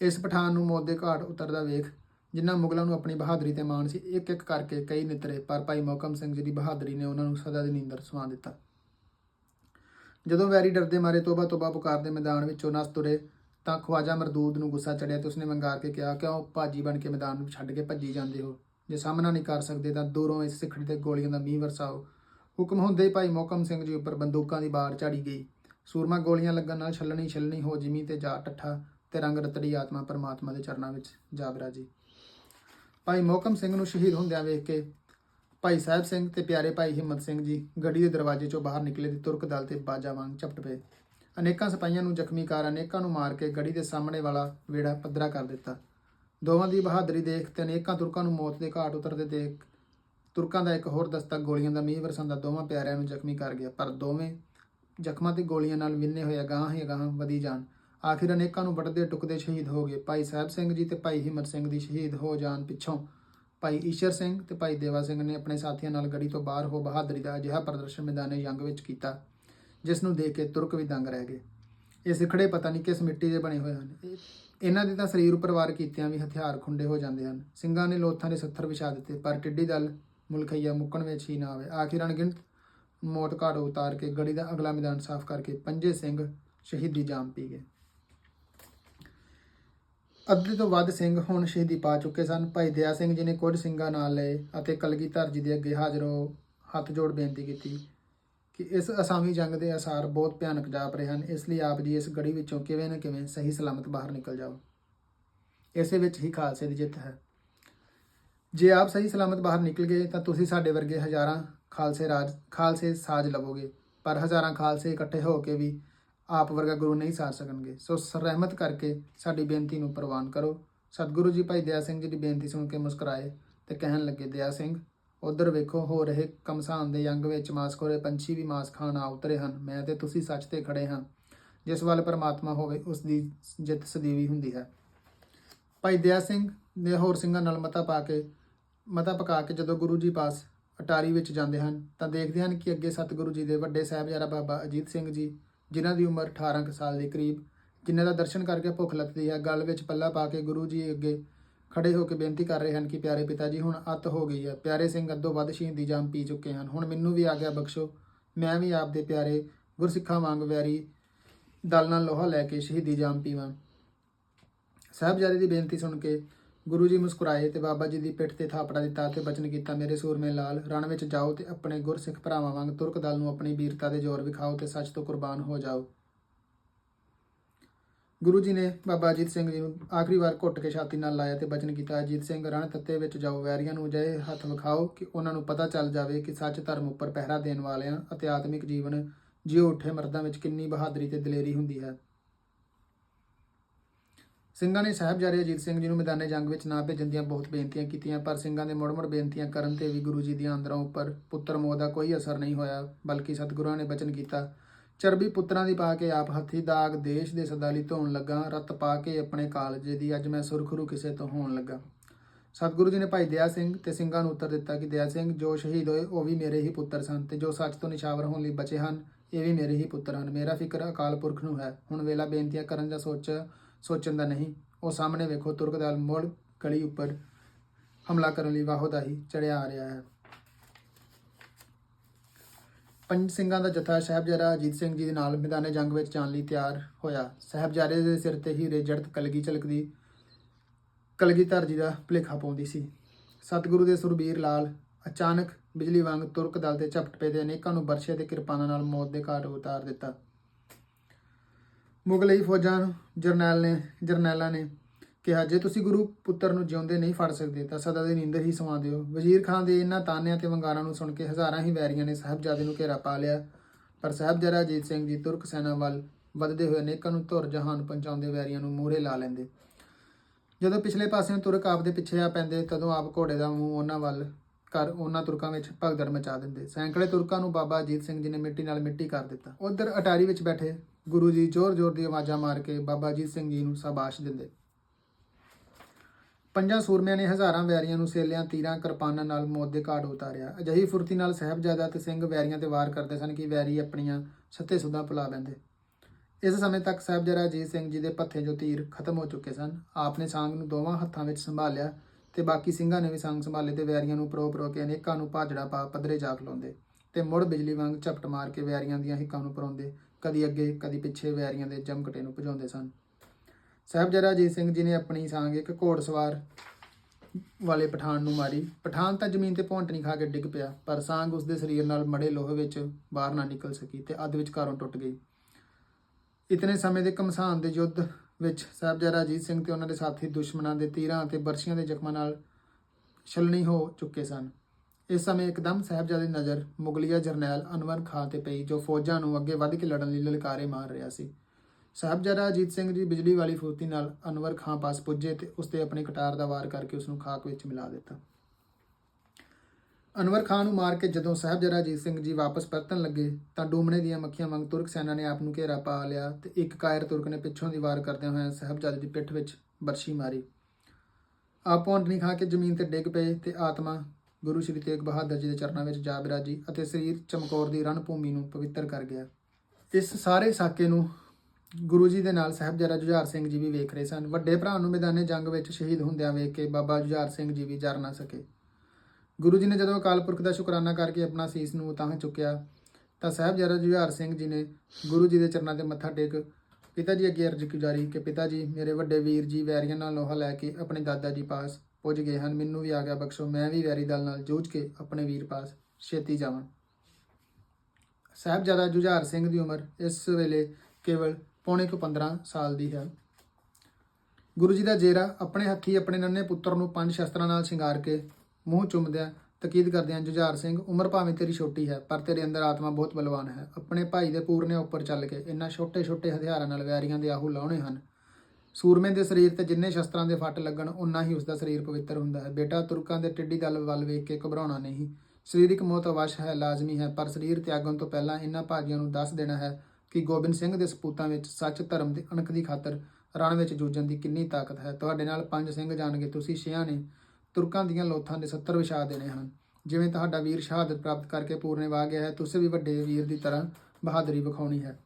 ਇਸ ਪਠਾਨ ਨੂੰ ਮੌਤ ਦੇ ਘਾਟ ਉਤਰਦਾ ਵੇਖ ਜਿਨ੍ਹਾਂ ਮੁਗਲਾਂ ਨੂੰ ਆਪਣੀ ਬਹਾਦਰੀ ਤੇ ਮਾਣ ਸੀ, ਇੱਕ ਇੱਕ ਕਰਕੇ ਕਈ ਨਿਤਰੇ, ਪਰ ਭਾਈ ਮੋਕਮ ਸਿੰਘ ਜੀ ਦੀ ਬਹਾਦਰੀ ਨੇ ਉਹਨਾਂ ਨੂੰ ਸਦਾ ਦੀ ਨੀਂਦਰ ਸੁਆ ਦਿੱਤਾ। ਜਦੋਂ ਵੈਰੀ ਡਰਦੇ ਮਾਰੇ ਤੋਬਾ ਤੋਬਾ ਪੁਕਾਰਦੇ ਮੈਦਾਨ ਵਿੱਚੋਂ ਨਸ ਤੁਰੇ, ਤਾਂ ਖਵਾਜਾ ਮਰਦੂਦ ਨੂੰ ਗੁੱਸਾ ਚੜਿਆ ਤੇ ਉਸਨੇ ਮੰਗਾਰ ਕੇ ਕਿਹਾ, ਕਿਉਂ ਭਾਜੀ ਬਣ ਕੇ ਮੈਦਾਨ ਨੂੰ ਛੱਡ ਕੇ ਭੱਜੀ ਜਾਂਦੇ ਹੋ? ਜੇ ਸਾਹਮਣਾ ਨਹੀਂ ਕਰ ਸਕਦੇ ਤਾਂ ਦੂਰੋਂ ਇਸ ਸਿੱਖੜੀ ਤੇ ਗੋਲੀਆਂ ਦਾ ਮੀਂਹ ਵਰਸਾਓ। ਹੁਕਮ ਹੁੰਦੇ ਹੀ ਭਾਈ ਮੋਕਮ ਸਿੰਘ ਜੀ ਉੱਪਰ ਬੰਦੂਕਾਂ ਦੀ ਬਾੜ ਝਾੜੀ ਗਈ। ਸੂਰਮਾ ਗੋਲੀਆਂ ਲੱਗਣ ਨਾਲ ਛਲਣੀ ਛਲਣੀ ਹੋ ਜਿਮੀ ਤੇ ਜਾ ਟੱਠਾ ਤੇ ਰੰਗ ਰਤੜੀ ਆਤਮਾ ਪਰਮਾਤਮਾ ਦੇ ਚਰਨਾਂ ਵਿੱਚ ਜਾ ਬਿਰਾਜੀ ਭਾਈ ਮੋਹਕਮ ਸਿੰਘ ਨੂੰ ਸ਼ਹੀਦ ਹੁੰਦਿਆਂ ਵੇਖ ਕੇ ਭਾਈ ਸਾਹਿਬ ਸਿੰਘ ਤੇ ਪਿਆਰੇ ਭਾਈ ਹਿੰਮਤ ਸਿੰਘ ਜੀ ਗੱਡੀ ਦੇ ਦਰਵਾਜ਼ੇ ਚੋਂ ਬਾਹਰ ਨਿਕਲੇ ਤੇ ਤੁਰਕ ਦਲ ਤੇ ਬਾਜਾ ਵਾਂਗ ਝਪਟ ਪਏ। ਅਨੇਕਾਂ ਸਿਪਾਹੀਆਂ ਨੂੰ ਜ਼ਖਮੀ ਕਰ ਅਨੇਕਾਂ ਨੂੰ ਮਾਰ ਕੇ ਗੱਡੀ ਦੇ ਸਾਹਮਣੇ ਵਾਲਾ ਵੇੜਾ ਪੱਧਰਾ ਕਰ ਦਿੱਤਾ। ਦੋਵਾਂ ਦੀ ਬਹਾਦਰੀ ਦੇਖ ਤੇ ਅਨੇਕਾਂ ਤੁਰਕਾਂ ਨੂੰ ਮੌਤ ਦੇ ਘਾਟ ਉਤਰਦੇ ਦੇਖ ਤੁਰਕਾਂ ਦਾ ਇੱਕ ਹੋਰ ਦਸਤਾ ਗੋਲੀਆਂ ਦਾ ਮੀਂਹ ਵਰਸਾਉਂਦਾ ਦੋਵਾਂ ਪਿਆਰਿਆਂ ਨੂੰ ਜ਼ਖਮੀ ਕਰ ਗਿਆ, ਪਰ ਦੋਵੇਂ ਜ਼ਖਮਾਂ ਤੇ ਗੋਲੀਆਂ ਨਾਲ ਵਿੰਨੇ ਹੋਏ ਅਗਾਂਹ ਹੀ ਅਗਾਂਹ ਵਧੀ ਜਾਣ। ਆਖਿਰ ਅਨੇਕਾਂ ਨੂੰ ਵੱਢਦੇ ਟੁਕਦੇ ਸ਼ਹੀਦ ਹੋ ਗਏ। ਭਾਈ ਸਾਹਿਬ ਸਿੰਘ ਜੀ ਤੇ ਭਾਈ ਹਿੰਮਤ ਸਿੰਘ ਦੀ ਸ਼ਹੀਦ ਹੋ ਜਾਣ ਪਿੱਛੋਂ ਭਾਈ ਈਸ਼ਰ ਸਿੰਘ ਤੇ ਭਾਈ ਦੇਵਾ ਸਿੰਘ ਨੇ ਆਪਣੇ ਸਾਥੀਆਂ ਨਾਲ ਗੜੀ ਤੋਂ ਬਾਹਰ ਹੋ ਬਹਾਦਰੀ ਦਾ ਅਜਿਹਾ ਪ੍ਰਦਰਸ਼ਨ ਮੈਦਾਨੇ ਜੰਗ ਵਿੱਚ ਕੀਤਾ, ਜਿਸ ਨੂੰ ਦੇਖ ਕੇ ਤੁਰਕ ਵੀ ਦੰਗ ਰਹਿ ਗਏ। ਇਹ ਸਿਖੜੇ ਪਤਾ ਨਹੀਂ ਕਿਸ ਮਿੱਟੀ ਦੇ ਬਣੇ ਹੋਏ ਹਨ। ਇਹਨਾਂ ਦੇ ਤਾਂ ਸਰੀਰ ਉੱਪਰ ਵਾਰ ਕੀਤਿਆਂ ਵੀ ਹਥਿਆਰ ਖੁੰਡੇ ਹੋ ਜਾਂਦੇ ਹਨ। ਸਿੰਘਾਂ ਨੇ ਲੋਥਾਂ ਦੇ ਸੱਥਰ ਵਿਛਾ ਦਿੱਤੇ, ਪਰ ਟਿੱਡੀ ਦਲ ਮੁਲਖਈਆ ਮੁੱਕਣ ਵਿੱਚ ਹੀ ਨਾ ਆਵੇ। ਆਖਿਰ ਅਣਗਿਣਤ ਮੌਤ ਘਾਟ ਉਤਾਰ ਕੇ ਗੜੀ ਦਾ ਅਗਲਾ ਮੈਦਾਨ ਸਾਫ਼ ਕਰਕੇ ਪੰਜੇ ਸਿੰਘ ਸ਼ਹੀਦੀ ਜਾਮ ਪੀ ਗਏ। ਅੱਧੇ ਤੋਂ ਵੱਧ ਸਿੰਘ ਹੁਣ ਸ਼ਹੀਦੀ ਪਾ ਚੁੱਕੇ ਸਨ। ਭਾਈ ਦਇਆ ਸਿੰਘ ਜੀ ਨੇ ਕੁਝ ਸਿੰਘਾਂ ਨਾਲ ਲਏ ਅਤੇ ਕਲਗੀਧਰ ਜੀ ਦੇ ਅੱਗੇ ਹਾਜ਼ਰ ਹੋ ਹੱਥ ਜੋੜ ਬੇਨਤੀ ਕੀਤੀ ਕਿ ਇਸ ਅਸਾਮੀ ਜੰਗ ਦੇ ਅਸਾਰ ਬਹੁਤ ਭਿਆਨਕ ਜਾਪ ਰਹੇ ਹਨ। ਇਸ ਲਈ ਆਪ ਜੀ ਇਸ ਗੜੀ ਵਿੱਚੋਂ ਕਿਵੇਂ ਨਾ ਕਿਵੇਂ ਸਹੀ ਸਲਾਮਤ ਬਾਹਰ ਨਿਕਲ ਜਾਓ। ਇਸੇ ਵਿੱਚ ਹੀ ਖਾਲਸੇ ਦੀ ਜਿੱਤ ਹੈ। ਜੇ ਆਪ ਸਹੀ ਸਲਾਮਤ ਬਾਹਰ ਨਿਕਲ ਗਏ ਤਾਂ ਤੁਸੀਂ ਸਾਡੇ ਵਰਗੇ ਹਜ਼ਾਰਾਂ ਖਾਲਸੇ ਰਾਜ ਖਾਲਸੇ ਸਾਜ ਲਵੋਗੇ। ਪਰ ਹਜ਼ਾਰਾਂ ਖਾਲਸੇ ਇਕੱਠੇ ਹੋ ਕੇ ਵੀ ਆਪ ਵਰਗਾ ਗੁਰੂ ਨਹੀਂ ਸਾਰ ਸਕਣਗੇ। ਸੋ ਰਹਿਮਤ ਕਰਕੇ ਸਾਡੀ ਬੇਨਤੀ ਨੂੰ ਪ੍ਰਵਾਨ ਕਰੋ। ਸਤਿਗੁਰੂ ਜੀ ਭਾਈ ਦਇਆ ਸਿੰਘ ਜੀ ਦੀ ਬੇਨਤੀ ਸੁਣ ਕੇ ਮੁਸਕਰਾਏ ਤੇ ਕਹਿਣ ਲੱਗੇ ਦਇਆ ਸਿੰਘ, ਉਧਰ ਵੇਖੋ, ਹੋ ਰਹੇ ਕਮਸਾਨ ਦੇ ਯੰਗ ਵਿੱਚ ਮਾਸਖੋਰੇ ਪੰਛੀ ਵੀ ਮਾਸ ਖਾਣ ਆ ਉਤਰੇ ਹਨ। ਮੈਂ ਤੇ ਤੁਸੀਂ ਸੱਚ ਤੇ ਖੜੇ ਹਾਂ। ਜਿਸ ਵੱਲ ਪਰਮਾਤਮਾ ਹੋਵੇ, ਉਸ ਦੀ ਜਿੱਤ ਸਦੀਵੀ ਹੁੰਦੀ ਹੈ। ਭਾਈ ਦਇਆ ਸਿੰਘ ਨੇ ਹੋਰ ਸਿੰਘਾਂ ਨਾਲ ਮਤਾ ਪਾ ਕੇ ਮਤਾ ਪਕਾ ਕੇ ਜਦੋਂ ਗੁਰੂ ਜੀ ਪਾਸ ਅਟਾਰੀ ਵਿੱਚ ਜਾਂਦੇ ਹਨ, ਤਾਂ ਦੇਖਦੇ ਹਨ ਕਿ ਅੱਗੇ ਸਤਿਗੁਰੂ ਜੀ ਦੇ ਵੱਡੇ ਸਾਹਿਬਜ਼ਾਦਾ ਬਾਬਾ ਅਜੀਤ ਸਿੰਘ ਜੀ ਜਿਨ੍ਹਾਂ ਦੀ ਉਮਰ 18 ਕੁ ਸਾਲ ਦੇ ਕਰੀਬ, ਜਿਨ੍ਹਾਂ ਦਾ ਦਰਸ਼ਨ ਕਰਕੇ ਭੁੱਖ ਲੱਗਦੀ ਹੈ, ਗਲ ਵਿੱਚ ਪੱਲਾ ਪਾ ਕੇ ਗੁਰੂ ਜੀ ਅੱਗੇ ਖੜੇ ਹੋ ਕੇ ਬੇਨਤੀ ਕਰ ਰਹੇ ਹਨ ਕਿ ਪਿਆਰੇ ਪਿਤਾ ਜੀ, ਹੁਣ ਅੱਤ ਹੋ ਗਈ ਹੈ। ਪਿਆਰੇ ਸਿੰਘ ਅੱਧੋ ਵੱਧ ਸ਼ਹੀਦੀ ਜਾਮ ਪੀ ਚੁੱਕੇ ਹਨ। ਹੁਣ ਮੈਨੂੰ ਵੀ ਆਗਿਆ ਬਖਸ਼ੋ, ਮੈਂ ਵੀ ਆਪ ਦੇ ਪਿਆਰੇ ਗੁਰਸਿੱਖਾਂ ਵਾਂਗ ਵੈਰੀ ਦਲ ਨਾਲ ਲੋਹਾ ਲੈ ਕੇ ਸ਼ਹੀਦੀ ਜਾਮ ਪੀਵਾਂ। ਸਾਹਿਬਜ਼ਾਦੇ ਦੀ ਬੇਨਤੀ ਸੁਣ ਕੇ ਗੁਰੂ ਜੀ ਮੁਸਕਰਾਏ ਤੇ ਬਾਬਾ ਜੀ ਦੀ ਪਿੱਠ ਤੇ ਥਾਪੜਾ ਦਿੱਤਾ ਤੇ ਬਚਨ ਕੀਤਾ, ਮੇਰੇ ਸੂਰਮੇ ਲਾਲ, ਰਣ ਵਿੱਚ ਜਾਓ ਤੇ ਆਪਣੇ ਗੁਰਸਿੱਖ ਭਰਾਵਾਂ ਵਾਂਗ ਤੁਰਕ ਦਲ ਨੂੰ ਆਪਣੀ ਵੀਰਤਾ ਦੇ ਜ਼ੋਰ ਵਿਖਾਓ ਤੇ ਸੱਚ ਤੋਂ ਕੁਰਬਾਨ ਹੋ ਜਾਓ। ਗੁਰੂ ਜੀ ਨੇ ਬਾਬਾ ਅਜੀਤ ਸਿੰਘ ਜੀ ਨੂੰ ਆਖਰੀ ਵਾਰ ਘੁੱਟ ਕੇ ਛਾਤੀ ਨਾਲ ਲਾਇਆ ਤੇ ਬਚਨ ਕੀਤਾ, ਅਜੀਤ ਸਿੰਘ, ਰਣ ਤੱਤੇ ਵਿੱਚ ਜਾਓ, ਵੈਰੀਆਂ ਨੂੰ ਅਜਿਹੇ ਹੱਥ ਵਿਖਾਓ ਕਿ ਉਹਨਾਂ ਨੂੰ ਪਤਾ ਚੱਲ ਜਾਵੇ ਕਿ ਸੱਚ ਧਰਮ ਉੱਪਰ ਪਹਿਰਾ ਦੇਣ ਵਾਲਿਆਂ ਅਤੇ ਆਤਮਿਕ ਜੀਵਨ ਜਿਉ ਉੱਠੇ ਮਰਦਾਂ ਵਿੱਚ ਕਿੰਨੀ ਬਹਾਦਰੀ ਤੇ ਦਲੇਰੀ ਹੁੰਦੀ ਹੈ। ਸਿੰਘਾਂ ਨੇ ਸਾਹਿਬਜ਼ਾਦੇ ਅਜੀਤ ਸਿੰਘ ਜੀ ਨੂੰ ਮੈਦਾਨੇ ਜੰਗ ਵਿੱਚ ਨਾ ਭੇਜਣ ਦੀਆਂ ਬਹੁਤ ਬੇਨਤੀਆਂ ਕੀਤੀਆਂ, ਪਰ ਸਿੰਘਾਂ ਦੇ ਮੁੜ-ਮੁੜ ਬੇਨਤੀਆਂ ਕਰਨ ਤੇ ਵੀ ਗੁਰੂ ਜੀ ਦੀਆਂ ਅੰਦਰਾਂ ਉੱਪਰ ਪੁੱਤਰ ਮੋਹ ਦਾ ਕੋਈ ਅਸਰ ਨਹੀਂ ਹੋਇਆ, ਬਲਕਿ ਸਤਿਗੁਰਾਂ ਨੇ ਬਚਨ ਕੀਤਾ। ਚਰਬੀ ਪੁੱਤਰਾਂ ਦੀ ਪਾ ਕੇ ਆਪ ਹੱਥੀ ਦਾਗ ਦੇਸ਼ ਦੇ ਸਦਾ ਲਈ ਧੋਣ ਲੱਗਾ, ਰਤ ਪਾ ਕੇ ਆਪਣੇ ਕਾਲਜੇ ਦੀ ਅੱਜ ਮੈਂ ਸੁਰਖਰੂ ਕਿਸੇ ਤੋਂ ਹੋਣ ਲੱਗਾ। ਸਤਿਗੁਰੂ ਜੀ ਨੇ ਭਾਈ ਦਇਆ ਸਿੰਘ ਤੇ ਸਿੰਘਾਂ ਨੂੰ ਉੱਤਰ ਦਿੱਤਾ ਕਿ ਦਇਆ ਸਿੰਘ, ਜੋ ਸ਼ਹੀਦ ਹੋਏ, ਉਹ ਵੀ ਮੇਰੇ ਹੀ ਪੁੱਤਰ ਸਨ ਤੇ ਜੋ ਸੱਚ ਤੋਂ ਨਿਸ਼ਾਵਰ ਹੋਣ ਲਈ ਬਚੇ ਹਨ, ਇਹ ਵੀ ਮੇਰੇ ਹੀ ਪੁੱਤਰ ਹਨ। ਮੇਰਾ ਫਿਕਰ ਅਕਾਲ ਪੁਰਖ ਨੂੰ ਹੈ। ਹੁਣ ਵੇਲਾ ਬੇਨਤੀਆਂ ਕਰਨ ਦਾ ਸੋਚ ਸੋਚਣ ਦਾ ਨਹੀਂ। ਉਹ ਸਾਹਮਣੇ ਵੇਖੋ, ਤੁਰਕ ਦਲ ਮੋੜ ਗਲੀ ਉੱਪਰ ਹਮਲਾ ਕਰਨ ਲਈ ਵਾਹੋ ਦਾ ਹੀ ਚੜਿਆ ਆ ਰਿਹਾ ਹੈ। ਪੰਜ ਸਿੰਘਾਂ ਦਾ ਜਥਾ ਸਾਹਿਬਜ਼ਾਦਾ ਅਜੀਤ ਸਿੰਘ ਜੀ ਦੇ ਨਾਲ ਮੈਦਾਨੇ ਜੰਗ ਵਿੱਚ ਜਾਣ ਲਈ ਤਿਆਰ ਹੋਇਆ। ਸਾਹਿਬਜ਼ਾਦੇ ਦੇ ਸਿਰ ਤੇ ਹੀਰੇ ਜੜਤ ਕਲਗੀ ਝਲਕਦੀ ਕਲਗੀਧਰ ਜੀ ਦਾ ਭੁਲੇਖਾ ਪਾਉਂਦੀ ਸੀ। ਸਤਿਗੁਰੂ ਦੇ ਸੁਰਬੀਰ ਲਾਲ ਅਚਾਨਕ ਬਿਜਲੀ ਵਾਂਗ ਤੁਰਕ ਦਲ ਦੇ ਝਪਟ ਪਏ ਤੇ ਅਨੇਕਾਂ ਨੂੰ ਬਰਸ਼ੇ ਤੇ ਕਿਰਪਾਨਾਂ ਨਾਲ ਮੌਤ ਦੇ ਘਾਟ ਉਤਾਰ ਦਿੱਤਾ। ਮੁਗਲਈ ਫੌਜਾਂ ਜਰਨੈਲ ਨੇ, ਜਰਨੈਲਾਂ ਨੇ ਕਿਹਾ, ਜੇ ਤੁਸੀਂ ਗੁਰੂ ਪੁੱਤਰ ਨੂੰ ਜਿਉਂਦੇ ਨਹੀਂ ਫੜ ਸਕਦੇ, ਤਾਂ ਸਦਾ ਦੀ ਨੀਂਦਰ ਹੀ ਸਵਾ ਦਿਓ। ਵਜ਼ੀਰ ਖਾਨ ਦੇ ਇਹਨਾਂ ਤਾਨਿਆਂ ਤੇ ਵੰਗਾਰਾਂ ਨੂੰ ਸੁਣ ਕੇ ਹਜ਼ਾਰਾਂ ਹੀ ਵੈਰੀਆਂ ਨੇ ਸਾਹਿਬਜ਼ਾਦੇ ਨੂੰ ਘੇਰਾ ਪਾ ਲਿਆ। ਪਰ ਸਾਹਿਬਜ਼ਾਦਾ ਅਜੀਤ ਸਿੰਘ ਜੀ ਤੁਰਕ ਸੈਨਾ ਵੱਲ ਵੱਧਦੇ ਹੋਏ ਅਨੇਕਾਂ ਨੂੰ ਧੁਰ ਜਹਾਨ ਪਹੁੰਚਾਉਂਦੇ ਵੈਰੀਆਂ ਨੂੰ ਮੂਹਰੇ ਲਾ ਲੈਂਦੇ। ਜਦੋਂ ਪਿਛਲੇ ਪਾਸਿਓਂ ਤੁਰਕ ਆਪ ਦੇ ਪਿੱਛੇ ਆ ਪੈਂਦੇ, ਤਦੋਂ ਆਪ ਘੋੜੇ ਦਾ ਮੂੰਹ ਉਹਨਾਂ ਵੱਲ ਕਰ ਉਹਨਾਂ ਤੁਰਕਾਂ ਵਿੱਚ ਭਗਦੜ ਮਚਾ ਦਿੰਦੇ। ਸੈਂਕੜੇ ਤੁਰਕਾਂ ਨੂੰ ਬਾਬਾ ਅਜੀਤ ਸਿੰਘ ਜੀ ਨੇ ਮਿੱਟੀ ਨਾਲ ਮਿੱਟੀ ਕਰ ਦਿੱਤਾ। ਉਧਰ ਅਟਾਰੀ ਵਿੱਚ ਬੈਠੇ ਗੁਰੂ ਜੀ ਜ਼ੋਰ-ਜ਼ੋਰ ਦੀ ਆਵਾਜ਼ਾਂ ਮਾਰ ਕੇ ਬਾਬਾ ਅਜੀਤ ਸਿੰਘ ਜੀ ਨੂੰ ਸ਼ਾਬਾਸ਼ ਦਿੰਦੇ। ਪੰਜਾਂ ਸੂਰਮਿਆਂ ਨੇ ਹਜ਼ਾਰਾਂ ਵੈਰੀਆਂ ਨੂੰ ਸੇਲਿਆਂ, ਤੀਰਾਂ ਕਿਰਪਾਨਾਂ ਨਾਲ ਮੌਤ ਦੇ ਘਾਟ ਉਤਾਰਿਆ। ਅਜਿਹੀ ਫੁਰਤੀ ਨਾਲ ਸਾਹਿਬਜ਼ਾਦਾ ਤੇ ਸਿੰਘ ਵੈਰੀਆਂ ਤੇ ਵਾਰ ਕਰਦੇ ਸਨ ਕਿ ਵੈਰੀ ਆਪਣੀਆਂ ਸੱਤੇ ਸੁਧਾਂ ਭੁਲਾ ਬੈਂਦੇ। ਇਸ ਸਮੇਂ ਤੱਕ ਸਾਹਿਬਜ਼ਾਦਾ ਅਜੀਤ ਸਿੰਘ ਜੀ ਦੇ ਪੱਥੇ ਜੋ ਤੀਰ ਖਤਮ ਹੋ ਚੁੱਕੇ ਸਨ, ਆਪ ਨੇ ਸਾਂਗ ਨੂੰ ਦੋਵਾਂ ਹੱਥਾਂ ਵਿੱਚ ਸੰਭਾਲਿਆ ਤੇ ਬਾਕੀ ਸਿੰਘਾਂ ਨੇ ਵੀ ਸੰਗ ਸੰਭਾਲੇ ਤੇ ਵੈਰੀਆਂ ਨੂੰ ਪਰੋ ਪਰੋ ਕੇ ਅਨੇਕਾਂ ਨੂੰ ਭਾਜੜਾ ਪਾ ਪੱਧਰੇ ਜਾਗ ਲਾਉਂਦੇ ਤੇ ਮੁੜ ਬਿਜਲੀ ਵਾਂਗ ਝਪਟ ਮਾਰ ਕੇ ਵੈਰੀਆਂ ਦੀਆਂ ਹਿੱਕਾਂ ਨੂੰ ਪਰਾਉਂਦੇ ਕਦੀ ਅੱਗੇ, ਕਦੀ ਪਿੱਛੇ ਵੈਰੀਆਂ ਦੇ ਜਮਕਟੇ ਨੂੰ ਭਜਾਉਂਦੇ ਸਨ। ਸਾਹਿਬਜ਼ਾਦਾ ਅਜੀਤ ਸਿੰਘ ਜੀ ਨੇ ਆਪਣੀ ਸਾਂਗ ਇੱਕ ਘੋੜਸਵਾਰ ਵਾਲੇ ਪਠਾਨ ਨੂੰ ਮਾਰੀ। ਪਠਾਨ ਤਾਂ ਜ਼ਮੀਨ ਤੇ ਪੌਂਟਣੀ ਖਾ ਕੇ ਡਿੱਗ ਪਿਆ, ਪਰ ਸਾਂਗ ਉਸਦੇ ਸਰੀਰ ਨਾਲ ਮੜੇ ਲੋਹੇ ਵਿੱਚ ਬਾਹਰ ਨਾ ਨਿਕਲ ਸਕੀ ਤੇ ਅੱਧ ਵਿੱਚ ਘਰੋਂ ਟੁੱਟ ਗਈ। ਇਤਨੇ ਸਮੇਂ ਦੇ ਕਮਸਾਨ ਦੇ ਯੁੱਧ ਵਿੱਚ ਸਾਹਿਬਜ਼ਾਦਾ ਅਜੀਤ ਸਿੰਘ ਤੇ ਉਹਨਾਂ ਦੇ ਸਾਥੀ ਦੁਸ਼ਮਣਾਂ ਦੇ ਤੀਰਾਂ ਅਤੇ ਬਰਸ਼ੀਆਂ ਦੇ ਜ਼ਖਮਾਂ ਨਾਲ ਛਲਣੀ ਹੋ ਚੁੱਕੇ ਸਨ। ਇਸ ਸਮੇਂ ਇੱਕਦਮ ਸਾਹਿਬਜ਼ਾਦੇ ਨਜ਼ਰ ਮੁਗਲੀਆ ਜਰਨੈਲ ਅਨਵਰ ਖਾਨ ਤੇ ਪਈ, ਜੋ ਫੌਜਾਂ ਨੂੰ ਅੱਗੇ ਵੱਧ ਕੇ ਲੜਨ ਲਈ ਲਲਕਾਰੇ ਮਾਰ ਰਿਹਾ ਸੀ। ਸਾਹਿਬਜ਼ਾਦਾ ਅਜੀਤ ਸਿੰਘ ਜੀ ਬਿਜਲੀ ਵਾਲੀ ਫੁਰਤੀ ਨਾਲ ਅਨਵਰ ਖਾਨ ਪਾਸ ਪੁੱਜੇ ਤੇ ਉਸ ਤੇ ਆਪਣੀ ਕਟਾਰ ਦਾ ਵਾਰ ਕਰਕੇ ਉਸ ਨੂੰ ਖਾਕ ਵਿੱਚ ਮਿਲਾ ਦਿੱਤਾ। ਅਨਵਰ ਖਾਨ ਨੂੰ ਮਾਰ ਕੇ ਜਦੋਂ ਸਾਹਿਬਜ਼ਾਦਾ ਅਜੀਤ ਸਿੰਘ ਜੀ ਵਾਪਸ ਪਰਤਣ ਲੱਗੇ, ਤਾਂ ਡੂਮਣੇ ਦੀਆਂ ਮੱਖੀਆਂ ਵਾਂਗ ਤੁਰਕ ਸੈਨਾ ਨੇ ਆਪ ਨੂੰ ਘੇਰਾ ਪਾ ਲਿਆ ਤੇ ਇੱਕ ਕਾਇਰ ਤੁਰਕ ਨੇ ਪਿੱਛੋਂ ਦੀ ਵਾਰ ਕਰਦਿਆਂ ਹੋਇਆਂ ਸਾਹਿਬਜ਼ਾਦੇ ਦੀ ਪਿੱਠ ਵਿੱਚ ਬਰਸ਼ੀ ਮਾਰੀ। ਆਪ ਪੌਂਟਣੀ ਖਾ ਕੇ ਜ਼ਮੀਨ ਤੇ ਡਿੱਗ ਪਏ ਤੇ ਆਤਮਾ ਗੁਰੂ ਸ਼੍ਰੀ ਤੇਗ ਬਹਾਦਰ ਜੀ ਦੇ ਚਰਨਾਂ ਵਿੱਚ ਜਾ ਬਿਰਾਜੀ ਅਤੇ ਸਰੀਰ ਚਮਕੌਰ ਦੀ ਰਣ ਭੂਮੀ ਨੂੰ ਪਵਿੱਤਰ ਕਰ ਗਿਆ। ਇਸ ਸਾਰੇ ਸਾਕੇ ਨੂੰ ਗੁਰੂ ਜੀ ਦੇ ਨਾਲ ਸਾਹਿਬਜ਼ਾਦਾ ਜੁਝਾਰ ਸਿੰਘ ਜੀ ਵੀ ਵੇਖ ਰਹੇ ਸਨ। ਵੱਡੇ ਭਰਾ ਨੂੰ ਮੈਦਾਨੇ ਜੰਗ ਵਿੱਚ ਸ਼ਹੀਦ ਹੁੰਦਿਆਂ ਵੇਖ ਕੇ ਬਾਬਾ ਜੁਝਾਰ ਸਿੰਘ ਜੀ ਵੀ ਜਰ ਨਾ ਸਕੇ। ਗੁਰੂ ਜੀ ਨੇ ਜਦੋਂ ਅਕਾਲ ਪੁਰਖ ਦਾ ਸ਼ੁਕਰਾਨਾ ਕਰਕੇ ਆਪਣਾ ਸੀਸ ਨੂੰ ਉਤਾਂਹ ਚੁੱਕਿਆ, ਤਾਂ ਸਾਹਿਬਜ਼ਾਦਾ ਜੁਝਾਰ ਸਿੰਘ ਜੀ ਨੇ ਗੁਰੂ ਜੀ ਦੇ ਚਰਨਾਂ ਤੇ ਮੱਥਾ ਟੇਕ ਪਿਤਾ ਜੀ ਅੱਗੇ ਅਰਜ਼ੀ ਗੁਜ਼ਾਰੀ ਕਿ ਪਿਤਾ ਜੀ, ਮੇਰੇ ਵੱਡੇ ਵੀਰ ਜੀ ਵੈਰੀਆਂ ਨਾਲ ਲੋਹਾ ਲੈ ਕੇ ਆਪਣੇ ਦਾਦਾ ਜੀ ਪਾਸ ਪੁੱਜ ਗਏ ਹਨ। ਮੈਨੂੰ ਵੀ ਆ ਗਿਆ ਬਖਸ਼ੋ। ਮੈਂ ਵੀ ਵੈਰੀ ਦਲ ਨਾਲ ਜੂਝ ਕੇ ਆਪਣੇ ਵੀਰ ਪਾਸ ਛੇਤੀ ਜਾਵਾਂ। ਸਾਹਿਬਜ਼ਾਦਾ ਜੁਝਾਰ ਸਿੰਘ ਦੀ ਉਮਰ ਇਸ ਵੇਲੇ ਕੇਵਲ ਪੌਣੇ ਕੁ 15 ਸਾਲ ਦੀ ਹੈ। ਗੁਰੂ ਜੀ ਦਾ ਜੇਰਾ ਆਪਣੇ ਹੱਥੀ ਆਪਣੇ ਨੰਨੇ ਪੁੱਤਰ ਨੂੰ ਪੰਜ ਸ਼ਸਤਰਾਂ ਨਾਲ ਸ਼ਿੰਗਾਰ ਕੇ ਮੂੰਹ ਚੁੰਮਦਿਆਂ ਤਕੀਦ ਕਰਦਿਆਂ ਜੁਝਾਰ ਸਿੰਘ, ਉਮਰ ਭਾਵੇਂ ਤੇਰੀ ਛੋਟੀ ਹੈ, ਪਰ ਤੇਰੇ ਅੰਦਰ ਆਤਮਾ ਬਹੁਤ ਬਲਵਾਨ ਹੈ। ਆਪਣੇ ਭਾਈ ਦੇ ਪੂਰਨੇ ਉੱਪਰ ਚੱਲ ਕੇ ਇੰਨਾ ਛੋਟੇ-ਛੋਟੇ ਹਥਿਆਰਾਂ ਨਾਲ ਵੈਰੀਆਂ ਦੇ ਆਹੂ ਲਾਉਣੇ ਹਨ। ਸੂਰਮੇ ਦੇ ਸਰੀਰ ਤੇ ਜਿੰਨੇ ਸ਼ਸਤਰਾਂ ਦੇ ਫੱਟ ਲੱਗਣ ਉਨਾ ਹੀ ਉਸ ਦਾ ਸਰੀਰ ਪਵਿੱਤਰ ਹੁੰਦਾ ਹੈ। ਬੇਟਾ, ਤੁਰਕਾਂ ਦੇ ਟਿੱਡੀ ਦਲ ਵੱਲ ਵੇਖ ਕੇ ਘਬਰਾਉਣਾ ਨਹੀਂ। ਸਰੀਰਕ ਮੌਤ ਅਵਸ਼ ਹੈ, ਲਾਜ਼ਮੀ ਹੈ, ਪਰ ਸਰੀਰ ਤਿਆਗਣ ਤੋਂ ਪਹਿਲਾਂ ਇਹਨਾਂ ਭਾਗੀਆਂ ਨੂੰ ਦੱਸ ਦੇਣਾ ਹੈ ਕਿ ਗੋਬਿੰਦ ਸਿੰਘ ਦੇ ਸਪੂਤਾਂ ਵਿੱਚ ਸੱਚ ਧਰਮ ਦੇ ਅਣਖ ਦੀ ਖਾਤਰ ਰਣ ਵਿੱਚ ਜੂਝਣ ਦੀ ਕਿੰਨੀ ਤਾਕਤ ਹੈ। ਤੁਹਾਡੇ ਨਾਲ ਪੰਜ ਸਿੰਘ ਜਾਣਗੇ, ਤੁਸੀਂ ਛਿਆਂ ਨੇ। ਤੁਰਕਾਂ ਦੀਆਂ ਲੋਥਾਂ ਦੇ 70 ਵਿਛਾ ਦੇਣੇ ਹਨ। ਜਿਵੇਂ ਤੁਹਾਡਾ ਵੀਰ ਸ਼ਹਾਦਤ ਪ੍ਰਾਪਤ ਕਰਕੇ ਪੂਰਨੇ ਵਾ ਗਿਆ ਹੈ, ਤੁਸੀਂ ਵੀ ਵੱਡੇ ਵੀਰ ਦੀ ਤਰ੍ਹਾਂ ਬਹਾਦਰੀ ਵਿਖਾਉਣੀ ਹੈ।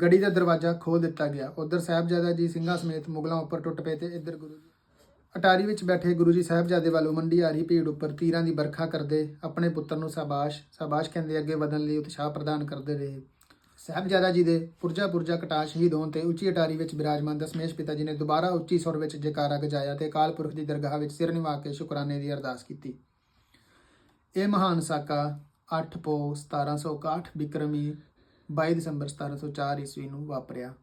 ਗੜੀ ਦਾ ਦਰਵਾਜ਼ਾ ਖੋਲ ਦਿੱਤਾ ਗਿਆ। ਉਧਰ ਸਾਹਿਬਜ਼ਾਦਾ ਜੀ ਸਿੰਘਾਂ ਸਮੇਤ ਮੁਗਲਾਂ ਉੱਪਰ ਟੁੱਟ ਪਏ ਤੇ ਇੱਧਰ ਗੁਰੂ ਜੀ। ਅਟਾਰੀ ਵਿੱਚ ਬੈਠੇ ਗੁਰੂ ਜੀ ਸਾਹਿਬਜ਼ਾਦੇ ਵੱਲੋਂ ਮੰਡੀ ਆ ਰਹੀ ਭੀੜ ਉੱਪਰ ਤੀਰਾਂ ਦੀ ਵਰਖਾ ਕਰਦੇ ਆਪਣੇ ਪੁੱਤਰ ਨੂੰ ਸਾਬਾਸ਼ ਸਾਬਾਸ਼ ਕਹਿੰਦੇ ਅੱਗੇ ਵਧਣ ਲਈ ਉਤਸ਼ਾਹ ਪ੍ਰਦਾਨ ਕਰਦੇ ਰਹੇ। ਸਾਹਿਬਜ਼ਾਦਾ ਜੀ ਦੇ ਪੁਰਜਾ ਪੁਰਜਾ ਕਟਾ ਸ਼ਹੀਦ ਹੋਣ ਤੇ ਉੱਚੀ ਅਟਾਰੀ ਵਿੱਚ ਬਿਰਾਜਮਾਨ ਦਸ਼ਮੇਸ਼ ਪਿਤਾ ਜੀ ਨੇ ਦੁਬਾਰਾ ਉੱਚੀ ਸੁਰ ਵਿੱਚ ਜੈਕਾਰਾ ਗਜਾਇਆ ਤੇ ਅਕਾਲ ਪੁਰਖ ਦੀ ਦਰਗਾਹ ਵਿੱਚ ਸਿਰ ਨਿਵਾ ਕੇ ਸ਼ੁਕਰਾਨੇ ਦੀ ਅਰਦਾਸ ਕੀਤੀ। ਇਹ ਮਹਾਨ ਸਾਕਾ 8 ਪੋ 1761 ਬਿਕਰਮੀ 22 ਦਸੰਬਰ 1704 ਈਸਵੀ ਨੂੰ ਵਾਪਰਿਆ।